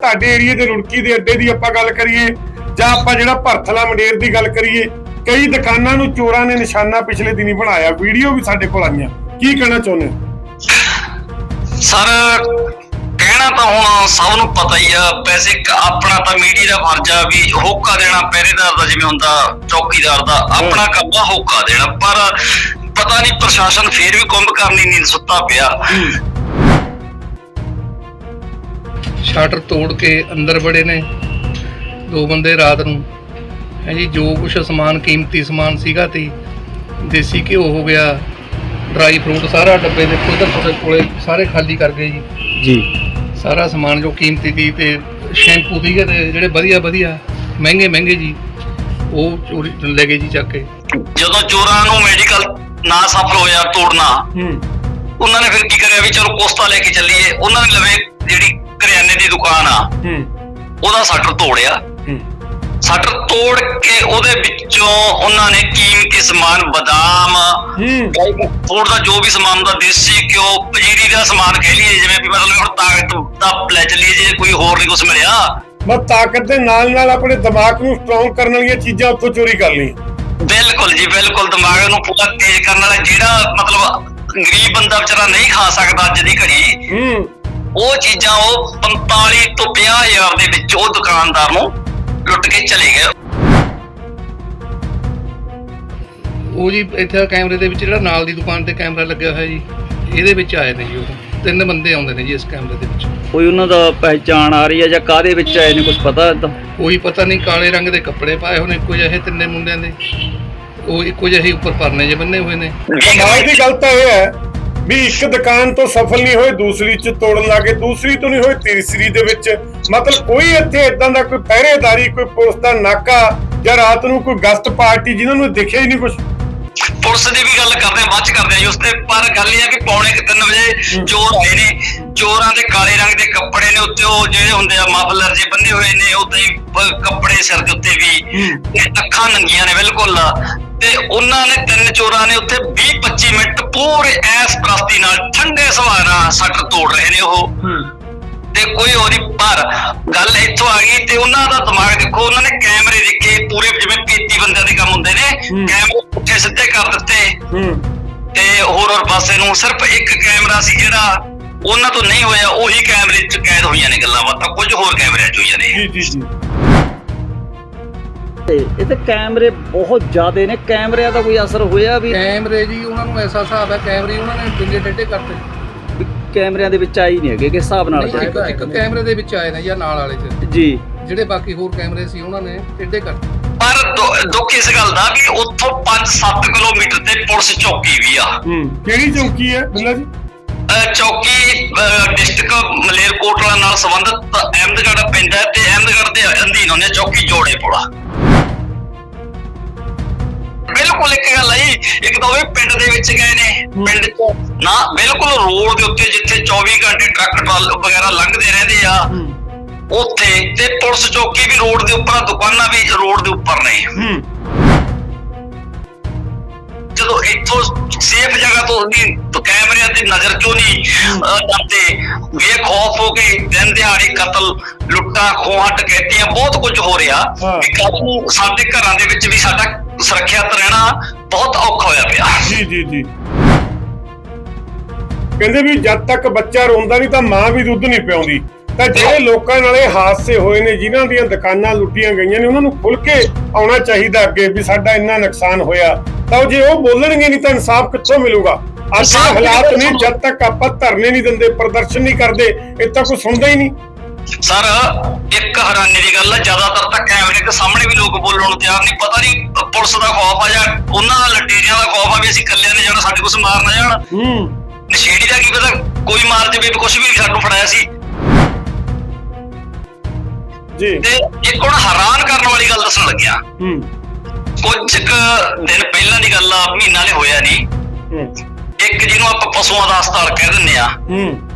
ਤੁਹਾਡੇ ਏਰੀਏ ਦੇ ਰੁੜਕੀ ਦੇ ਅੱਡੇ ਦੀ ਆਪਾਂ ਗੱਲ ਕਰੀਏ ਜਾਂ ਆਪਾਂ ਜਿਹੜਾ ਭਰਥਲਾ ਮੰਡੇਰ ਦੀ ਗੱਲ ਕਰੀਏ ਕਈ ਦੁਕਾਨਾਂ ਨੂੰ ਚੋਰਾਂ ਨੇ ਨਿਸ਼ਾਨਾ ਪਿਛਲੇ ਦਿਨੀ ਬਣਾਇਆ ਵੀਡੀਓ ਵੀ ਸਾਡੇ ਕੋਲ ਆਈਆਂ। ਕੀ ਕਹਿਣਾ ਚਾਹੁੰਦੇ ਹੋ? ਸਰ ਕਹਿਣਾ ਤਾਂ ਹੁਣ ਸਭ ਨੂੰ ਪਤਾ ਹੀ ਆ ਵੈਸੇ ਆਪਣਾ ਤਾਂ ਮੀਡੀਆ ਦਾ ਫਰਜ਼ ਆ ਵੀ ਹੋਕਾ ਦੇਣਾ ਪਹਿਰੇਦਾਰ ਦਾ ਜਿਵੇਂ ਹੁੰਦਾ ਚੌਕੀਦਾਰ ਦਾ ਆਪਣਾ ਕੰਮ ਆ ਹੋਕਾ ਦੇਣਾ ਪਰ ਪਤਾ ਨਹੀਂ ਪ੍ਰਸ਼ਾਸਨ ਫੇਰ ਵੀ ਕੁੰਭ ਕਰਨੀ ਨਹੀਂ ਸੁੱਤਾ ਪਿਆ। ਸ਼ਟਰ ਤੋੜ ਕੇ ਅੰਦਰ ਬੜੇ ਨੇ। ਦੋ ਬੰਦੇ ਰਾਤ ਨੂੰ। ਹੈ ਜੀ ਜੋ ਕੁਛ ਸਮਾਨ ਕੀਮਤੀ ਸਮਾਨ ਸੀਗਾ ਤੇ ਦੇਸੀ ਘਿਓ ਹੋ ਗਿਆ ਡਰਾਈ ਫਰੂਟ ਸਾਰਾ ਡੱਬੇ ਦੇ ਉਧਰ ਤੁਹਾਡੇ ਕੋਲੇ ਸਾਰੇ ਖਾਲੀ ਕਰ ਗਏ ਜੀ। ਜੀ। ਸਾਰਾ ਸਮਾਨ ਜੋ ਕੀਮਤੀ ਸੀ ਤੇ ਸ਼ੈਂਪੂ ਸੀਗੇ ਤੇ ਜਿਹੜੇ ਵਧੀਆ ਵਧੀਆ ਮਹਿੰਗੇ ਮਹਿੰਗੇ ਜੀ ਉਹ ਚੋਰੀ ਲੈ ਗਏ ਜੀ ਚੱਕ ਕੇ। ਜਦੋਂ ਚੋਰਾਂ ਨੂੰ ਮੈਡੀਕਲ ਨਾ ਸਫਲ ਹੋਇਆ ਤੋੜਨਾ ਹੂੰ। ਉਹਨਾਂ ਨੇ ਫਿਰ ਕੀ ਕਰਿਆ ਵੀ ਚਲੋ ਕੋਸਤਾ ਲੈ ਕੇ ਚੱਲੀਏ। ਉਹਨਾਂ ਨੇ ਲਵੇ ਜਿਹੜੀ ਕਰਿਆਨੇ ਦੀ ਦੁਕਾਨ ਆ। ਹੂੰ। ਉਹਦਾ ਸ਼ਟਰ ਤੋੜਿਆ। ਹੂੰ। ਸ਼ਟਰ ਤੋੜ ਕੇ ਉਹਦੇ ਵਿੱਚੋਂ ਉਹਨਾਂ ਨੇ ਕੀਮਤੀ ਸਮਾਨ ਬਦਾਮ ਹੂੰ। ਫੂਡ ਦਾ ਜੋ ਵੀ ਸਮਾਨ ਹੁੰਦਾ ਦੇਸੀ ਘਿਓ ਪਜੀਰੀ ਦਾ ਸਮਾਨ ਕਹਿ ਲਈਏ ਜਿਵੇਂ ਵੀ ਮਤਲਬ ਹੁਣ ਤਾਕਤ ਦਾ ਲੈ ਚੱਲੀਏ ਜੇ ਕੋਈ ਹੋਰ ਨਹੀਂ ਕੁਝ ਮਿਲਿਆ। ਬਸ ਤਾਕਤ ਦੇ ਨਾਲ ਨਾਲ ਆਪਣੇ ਦਿਮਾਗ ਨੂੰ ਸਟਰੋਂਗ ਕਰਨ ਵਾਲੀਆਂ ਚੀਜ਼ਾਂ ਉੱਥੋਂ ਚੋਰੀ ਕਰ ਲਈਆਂ। ਬਿਲਕੁਲ ਜੀ ਬਿਲਕੁਲ। ਦਿਮਾਗ ਨੂੰ ਪੂਰਾ ਤੇਜ਼ ਕਰਨ ਵਾਲਾ ਜਿਹੜਾ ਮਤਲਬ ਗਰੀਬ ਬੰਦਾ ਵਿਚਾਰਾ ਨਹੀਂ ਖਾ ਸਕਦਾ ਅੱਜ ਦੀ ਘੜੀ ਹੂੰ। ਉਹ ਚੀਜ਼ਾਂ ਉਹ 45 ਤੋਂ 50 ਹਜ਼ਾਰ ਦੇ ਵਿੱਚ ਉਹ ਦੁਕਾਨਦਾਰ ਨੂੰ ਲੁੱਟ ਕੇ ਚਲੇ ਗਏ। ਉਹ ਜੀ ਇੱਥੇ ਕੈਮਰੇ ਦੇ ਵਿੱਚ ਜਿਹੜਾ ਨਾਲ ਦੀ ਦੁਕਾਨ ਤੇ ਕੈਮਰਾ ਲੱਗਿਆ ਹੋਇਆ ਜੀ ਇਹਦੇ ਵਿੱਚ ਆਏ ਨੇ ਜੀ ਉਹ। ਤਿੰਨ ਬੰਦੇ ਆਉਂਦੇ ਨੇ ਜੀ ਇਸ ਕੈਮਰੇ ਦੇ ਵਿੱਚ। ਕੋਈ ਉਹਨਾਂ ਦਾ ਪਹਿਚਾਣ ਆ ਰਹੀ ਹੈ ਜਾਂ ਕਾਦੇ ਵਿੱਚ ਆਏ ਨੇ ਕੁਝ ਪਤਾ ਤਾਂ ਕੋਈ ਪਤਾ ਨਹੀਂ ਕਾਲੇ ਰੰਗ ਦੇ ਕੱਪੜੇ ਪਾਏ ਨੇ ਇੱਕੋ ਜਿਹੇ ਤਿੰਨੇ ਮੁੰਡਿਆਂ ਦੇ। ਉਹ ਇੱਕੋ ਜਿਹੇ ਉੱਪਰ ਪਰਨੇ ਜੇ ਬੰਨੇ ਹੋਏ ਨੇ। ਕਮਾਲ ਦੀ ਗੱਲ ਤਾਂ ਇਹ ਹੈ ਵੀ ਇੱਕ ਦੁਕਾਨ ਤੋਂ ਸਫਲ ਨਹੀਂ ਹੋਏ ਦੂਸਰੀ ਚ ਤੋੜਨ ਲੱਗੇ ਦੂਸਰੀ ਤੋਂ ਨਹੀਂ ਹੋਏ ਤੀਸਰੀ ਦੇ ਵਿੱਚ। ਮਤਲਬ ਕੋਈ ਇੱਥੇ ਇਦਾਂ ਦਾ ਕੋਈ ਪਹਿਰੇਦਾਰੀ ਕੋਈ ਪੁਲਿਸ ਦਾ ਨਾਕਾ ਜਾਂ ਰਾਤ ਨੂੰ ਕੋਈ ਗਸ਼ਤ ਪਾਰਟੀ ਜਿਨ੍ਹਾਂ ਨੂੰ ਦਿਖਿਆ ਹੀ ਨਹੀਂ ਕੁਝ ਪੁਲਿਸ ਦੀ ਵੀ ਗੱਲ ਕਰਦੇ ਆ ਬਾਅਦ ਚ ਕਰਦੇ ਆ ਜੀ ਉਸ ਤੇ। ਪਰ ਗੱਲ ਇਹ ਆ ਕਿ ਪੌਣੇ 3 ਵਜੇ ਚੋਰ ਆਏ ਨੇ ਚੋਰਾਂ ਦੇ ਕਾਲੇ ਰੰਗ ਦੇ ਕੱਪੜੇ ਨੇ ਉੱਤੇ ਉਹ ਜਿਹੜੇ ਹੁੰਦੇ ਆ ਮਫਲਰ ਜੇ ਬੰਨੇ ਹੋਏ ਨੇ ਉੱਤੇ ਕੱਪੜੇ ਸਿਰ ਦੇ ਉੱਤੇ ਵੀ ਤੇ ਅੱਖਾਂ ਨੰਗੀਆਂ ਨੇ ਬਿਲਕੁਲ। ਤੇ ਉਹਨਾਂ ਨੇ ਤਿੰਨ ਚੋਰਾਂ ਨੇ ਉੱਥੇ 20 25 ਮਿੰਟ ਪੂਰੇ ਐਸ ਪ੍ਰਸਤੀ ਨਾਲ ਠੰਡੇ ਸੁਭਾਅ ਨਾਲ ਸ਼ਟਰ ਤੋੜ ਰਹੇ ਨੇ ਉਹ। ਤੇ ਕੋਈ ਹੋਰ ਪਰ ਗੱਲ ਇੱਥੋਂ ਆ ਗਈ ਤੇ ਉਹਨਾਂ ਦਾ ਦਿਮਾਗ ਦੇਖੋ ਉਹਨਾਂ ਨੇ ਕੈਮਰੇ ਦੇਖੇ ਪੂਰੇ ਜਿਵੇਂ ਪੀਤੀ ਬੰਦਿਆਂ ਦੇ ਕੰਮ ਹੁੰਦੇ ਨੇ। ਕੈਮਰੇ ਪੁੱਠੇ ਸਿੱਧੇ ਕਰ ਦਿੱਤੇ। ਤੇ ਹੋਰ ਹੋਰ ਪਾਸੇ ਨੂੰ ਸਿਰਫ ਇੱਕ ਕੈਮਰਾ ਸੀ ਜਿਹੜਾ ਉਹਨਾਂ ਤੋਂ ਨਹੀਂ ਹੋਇਆ ਉਹੀ ਕੈਮਰੇ 'ਚ ਕੈਦ ਹੋਈਆਂ ਨੇ ਗੱਲਾਂ ਬਾਤਾਂ ਕੁਝ ਹੋਰ ਕੈਮਰਿਆਂ 'ਚ ਹੋਈਆਂ ਨੇ। ਜੀ ਜੀ ਜੀ। ਤੇ ਇਹ ਤੇ ਕੈਮਰੇ ਬਹੁਤ ਜ਼ਿਆਦੇ ਨੇ। ਕੈਮਰਿਆਂ ਦਾ ਕੋਈ ਅਸਰ ਹੋਇਆ ਵੀ? ਕੈਮਰੇ ਜੀ ਉਹਨਾਂ ਨੂੰ ਐਸਾ ਹਿਸਾਬ ਹੈ ਕੈਮਰੇ ਉਹਨਾਂ ਨੇ ਡਿੰਗੇ ਟੇਢੇ ਕਰਤੇ। ਵੀ ਕੈਮਰਿਆਂ ਦੇ ਵਿੱਚ ਆਈ ਨਹੀਂ ਹੈਗੇ ਕਿਸ ਹਿਸਾਬ ਨਾਲ? ਨਹੀਂ, ਇੱਕ ਇੱਕ ਕੈਮਰੇ ਦੇ ਵਿੱਚ ਆਏ ਨੇ ਜਾਂ ਨਾਲ ਵਾਲੇ ਚ। ਜੀ। ਜਿਹੜੇ ਬਾਕੀ ਹੋਰ ਕੈਮਰੇ ਸੀ ਉਹਨਾਂ ਨੇ ਟੇਢੇ ਕਰਤੇ। ਪਰ ਦੁ- ਦੁੱਖ ਇਸ ਗੱਲ ਦਾ ਵੀ ਉੱਥੋਂ 5-7 ਕਿਲੋਮੀਟਰ ਤੇ ਪੁਲਿਸ ਚੌਕੀ ਵੀ ਆ। ਹੂੰ। ਕਿਹੜੀ ਚੌਕੀ ਹੈ ਬਿੱਲਾ ਜੀ? ਅਹ ਚੌਕੀ ਡਿਸਟ੍ਰਿਕਟ ਮਲੇਰਕੋਟਲਾ ਨਾਲ ਸੰਬੰਧਿਤ ਅਹਿਮਦਗੜ੍ਹ ਪਿੰਡ ਹੈ ਤੇ ਅਹਿਮਦਗੜ੍ਹ ਦੇ ਅਧੀਨ ਹੁੰਦੇ ਚੌਕੀ ਜੋੜੇ ਪੁਲਾ ਬਿਲਕੁਲ ਇੱਕ ਗੱਲ ਹੈ ਇੱਕ ਤਾਂ ਉਹ ਵੀ ਪਿੰਡ ਦੇ ਵਿੱਚ ਗਏ ਨੇ ਪਿੰਡ ਚ। ਨਾ ਬਿਲਕੁਲ ਰੋਡ ਦੇ ਉੱਤੇ ਜਿੱਥੇ 24 ਘੰਟੇ ਟਰੱਕ ਟਰਾਲ ਵਗੈਰਾ ਲੰਘਦੇ ਰਹਿੰਦੇ ਆ ਉੱਥੇ ਤੇ ਪੁਲਿਸ ਚੌਕੀ ਵੀ ਰੋਡ ਦੇ ਉੱਪਰ ਦੁਕਾਨਾਂ ਵੀ ਰੋਡ ਦੇ ਉੱਪਰ ਨੇ। ਜਦੋਂ ਇੱਥੋਂ ਸੇਫ ਜਗ੍ਹਾ ਤੋਂ ਨਹੀਂ ਕੈਮਰਿਆਂ ਤੇ ਨਜ਼ਰ ਚੋਂ ਨਹੀਂ ਅਹ, ਜਾਂਦੇ ਬੇਖੌਫ ਹੋ ਕੇ ਦਿਨ ਦਿਹਾੜੇ ਕਤਲ ਲੁੱਟਾਂ ਖੋਹਾਂ ਡਕੈਤੀਆਂ ਬਹੁਤ ਕੁਝ ਹੋ ਰਿਹਾ। ਕਿ ਕੱਲ੍ਹ ਨੂੰ ਸਾਡੇ ਘਰਾਂ ਦੇ ਵਿੱਚ ਵੀ ਸਾਡਾ ਸੁਰੱਖਿਅਤ ਰਹਿਣਾ ਬਹੁਤ ਔਖਾ ਹੋਇਆ ਪਿਆ। ਜੀ ਜੀ ਜੀ। ਕਹਿੰਦੇ ਵੀ ਜਦ ਤੱਕ ਬੱਚਾ ਰੋਂਦਾ ਨਹੀਂ ਤਾਂ ਮਾਂ ਵੀ ਦੁੱਧ ਨਹੀਂ ਪਿਆਉਂਦੀ। ਤਾਂ ਜਿਹੜੇ ਲੋਕਾਂ ਨਾਲ ਇਹ ਹਾਦਸੇ ਹੋਏ ਨੇ ਜਿਨ੍ਹਾਂ ਦੀਆਂ ਦੁਕਾਨਾਂ ਲੁੱਟੀਆਂ ਗਈਆਂ ਨੇ ਉਹਨਾਂ ਨੂੰ ਖੁੱਲ ਕੇ ਆਉਣਾ ਚਾਹੀਦਾ ਅੱਗੇ ਵੀ ਸਾਡਾ ਇੰਨਾ ਨੁਕਸਾਨ ਹੋਇਆ। ਤਾਂ ਜੇ ਉਹ ਬੋਲਣਗੇ ਨਹੀਂ ਤਾਂ ਇਨਸਾਫ ਕਿੱਥੋਂ ਮਿਲੂਗਾ? ਅੱਜ ਹਾਲਾਤ ਨਹੀਂ ਜਦ ਤੱਕ ਆਪਾਂ ਧਰਨੇ ਨਹੀਂ ਦਿੰਦੇ ਪ੍ਰਦਰਸ਼ਨ ਨਹੀਂ ਕਰਦੇ ਇਹ ਤਾਂ ਕੋਈ ਸੁਣਦਾ ਹੀ ਨਹੀਂ। ਸਰ ਇੱਕ ਹੈਰਾਨੀ ਦੀ ਗੱਲ ਹੈ ਜ਼ਿਆਦਾਤਰ ਤਾਂ ਕੈਮਰੇ ਦੇ ਸਾਹਮਣੇ ਵੀ ਲੋਕ ਬੋਲਣ ਨੂੰ ਤਿਆਰ ਨਹੀਂ ਪਤਾ ਨਹੀਂ ਪੁਲਿਸ ਦਾ ਖੌਫ ਆ ਜਾਂ ਉਹਨਾਂ ਦਾ ਲਟੇਰਿਆਂ ਦਾ ਖੌਫ ਆ ਵੀ ਅਸੀਂ ਇਕੱਲਿਆਂ ਨੇ ਜਾਣਾ ਸਾਡੇ ਕੁਛ ਮਾਰ ਨਾ ਜਾਣ। ਹੂੰ। ਨਸ਼ੇੜੀ ਦਾ ਕੀ ਪਤਾ ਕੋਈ ਮਾਰ ਜਾਵੇ ਕੁਝ ਵੀ ਸਾਨੂੰ ਫੜਾਇਆ ਸੀ। ਜੀ। ਤੇ ਇੱਕ ਹੁਣ ਹੈਰਾਨ ਕਰਨ ਵਾਲੀ ਗੱਲ ਦੱਸਣ ਲੱਗਿਆ। ਹੂੰ। ਕੁਝ ਕੁ ਦਿਨ ਪਹਿਲਾਂ ਦੀ ਗੱਲ ਆ ਮਹੀਨਾ ਲੈ ਹੋਇਆ ਨਹੀਂ। ਇੱਕ ਜਿਹਨੂੰ ਆਪਾਂ ਪਸ਼ੂਆਂ ਦਾ ਹਸਪਤਾਲ ਕਹਿ ਦਿੰਦੇ ਆ। ਹੂੰ।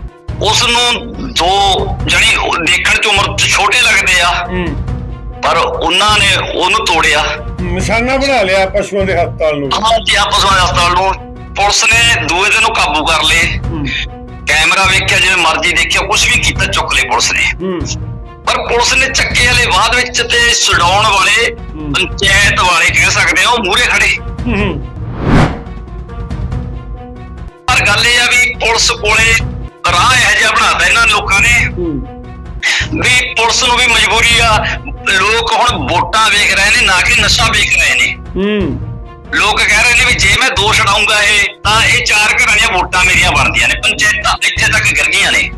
ਉਸ ਨੂੰ ਦੋ ਜਣੀ ਦੇਖਣ ਚ ਉਮਰ ਚ ਛੋਟੇ ਲੱਗਦੇ ਆ ਪਰ ਉਹਨਾਂ ਨੇ ਉਹਨੂੰ ਤੋੜਿਆ। ਨਿਸ਼ਾਨਾ ਬਣਾ ਲਿਆ ਪਸ਼ੂਆਂ ਦੇ ਹਸਪਤਾਲ ਨੂੰ। ਹਾਂ ਜੀ ਆ ਪਸ਼ੂਆਂ ਦੇ ਹਸਪਤਾਲ ਨੂੰ। ਪੁਲਿਸ ਨੇ ਦੂਏ ਦਿਨ ਨੂੰ ਕਾਬੂ ਕਰ ਲਏ। ਕੈਮਰਾ ਵੇਖਿਆ ਜਿਵੇਂ ਮਰਜ਼ੀ ਦੇਖਿਆ ਕੁਝ ਵੀ ਕੀਤਾ ਚੁੱਕ ਲਏ ਪੁਲਿਸ ਨੇ। ਪਰ ਪੁਲਿਸ ਨੇ ਚੱਕੇ ਵਾਲੇ ਬਾਅਦ ਵਿੱਚ ਤੇ ਛਡਾਉਣ ਵਾਲੇ। ਪੰਚਾਇਤ ਵਾਲੇ ਕਹਿ ਸਕਦੇ ਆ ਉਹ ਮੂਹਰੇ ਖੜੇ। ਪਰ ਗੱਲ ਇਹ ਆ ਵੀ ਪੁਲਿਸ ਕੋਲੇ ਰਾਹ ਇਹ ਜਿਹਾ ਬਣਾਤਾ ਇਹਨਾਂ ਲੋਕਾਂ ਨੇ। ਵੀ ਪੁਲਿਸ ਨੂੰ ਵੀ ਮਜਬੂਰੀ ਆ। ਲੋਕ ਹੁਣ ਵੋਟਾਂ ਵੇਖ ਰਹੇ ਨੇ ਨਾ ਕਿ ਨਸ਼ਾ ਵੇਖ ਰਹੇ ਨੇ। ਹੂੰ। ਲੋਕ ਕਹਿ ਰਹੇ ਨੇ ਵੀ ਜੇ ਮੈਂ ਦੋ ਛਡਾਉਂਗਾ ਇਹ ਤਾਂ ਇਹ ਚਾਰ ਘਰਾਂ ਦੀਆਂ ਵੋਟਾਂ ਮੇਰੀਆਂ ਬਣਦੀਆਂ ਨੇ। ਪੰਚਾਇਤਾਂ ਇੱਥੇ ਤੱਕ ਗਿਰ ਗਈਆਂ ਨੇ।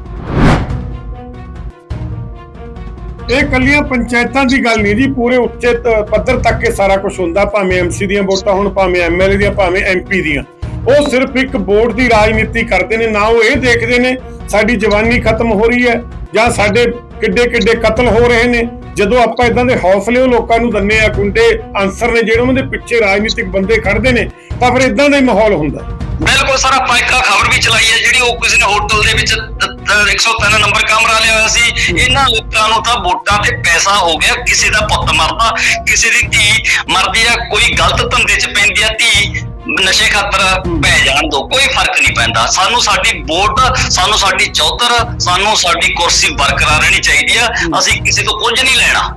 ਇਹ ਕੱਲੀਆਂ ਪੰਚਾਇਤਾਂ ਦੀ ਗੱਲ ਨਹੀਂ ਜੀ ਪੂਰੇ ਉੱਚੇ ਤ- ਪੱਧਰ ਤੱਕ ਇਹ ਸਾਰਾ ਕੁਝ ਹੁੰਦਾ। ਭਾਵੇਂ ਐਮਸੀ ਦੀਆਂ ਵੋਟਾਂ ਹੋਣ ਭਾਵੇਂ ਐਮਐਲਏ ਦੀਆਂ ਭਾਵੇਂ ਐਮਪੀ ਦੀਆਂ। ਉਹ ਸਿਰਫ ਇੱਕ ਵੋਟ ਦੀ ਰਾਜਨੀਤੀ ਕਰਦੇ ਨੇ, ਨਾ ਉਹ ਇਹ ਦੇਖਦੇ ਨੇ ਸਾਡੀ ਜਵਾਨੀ ਖਤਮ ਹੋ ਰਹੀ ਹੈ ਜਾਂ ਸਾਡੇ ਕਿੱਡੇ ਕਿੱਡੇ ਕਤਲ ਹੋ ਰਹੇ ਨੇ। ਜਦੋਂ ਆਪਾਂ ਇਦਾਂ ਦੇ ਹੌਸਲੇ ਉਹ ਲੋਕਾਂ ਨੂੰ ਦਿੰਨੇ ਆ ਗੁੰਡੇ, ਅਨਸਰ ਨੇ ਜਿਹੜੇ ਉਹਨਾਂ ਦੇ ਪਿੱਛੇ ਰਾਜਨੀਤਿਕ ਬੰਦੇ ਖੜਦੇ ਨੇ, ਤਾਂ ਫਿਰ ਇਦਾਂ ਦਾ ਹੀ ਮਾਹੌਲ ਹੁੰਦਾ ਬਿਲਕੁਲ ਸਰ, ਆਪਾਂ ਇੱਕ ਖਬਰ ਵੀ ਚਲਾਈ ਹੈ ਜਿਹੜੀ ਉਹ ਕਿਸੇ ਨੇ ਹੋਟਲ ਦੇ ਵਿੱਚ ਦ- ਦ- 103 ਨੰਬਰ ਕਮਰਾ ਲਿਆ ਹੋਇਆ ਸੀ। ਇਹਨਾਂ ਲੋਕਾਂ ਨੂੰ ਤਾਂ ਵੋਟਾਂ ਤੇ ਪੈਸਾ ਹੋ ਗਿਆ, ਕਿਸੇ ਦਾ ਪੁੱਤ ਮਰਦਾ, ਕਿਸੇ ਦੀ ਧੀ ਮਰਦੀ ਆ ਕੋਈ ਗਲਤ ਧੰਦੇ 'ਚ ਪੈਂਦੀ ਆ ਧੀ ਨਸ਼ੇ ਖਾਤਰ ਪੈ ਜਾਣ ਦੋ ਕੋਈ ਫ਼ਰਕ ਨਹੀਂ ਪੈਂਦਾ। ਸਾਨੂੰ ਸਾਡੀ ਵੋਟ ਸਾਨੂੰ ਸਾਡੀ ਚੌਧਰ ਸਾਨੂੰ ਸਾਡੀ ਕੁਰਸੀ ਬਰਕਰਾਰ ਰਹਿਣੀ ਚਾਹੀਦੀ ਆ। ਅਸੀਂ ਕਿਸੇ ਤੋਂ ਕੁਝ ਨਹੀਂ ਲੈਣਾ।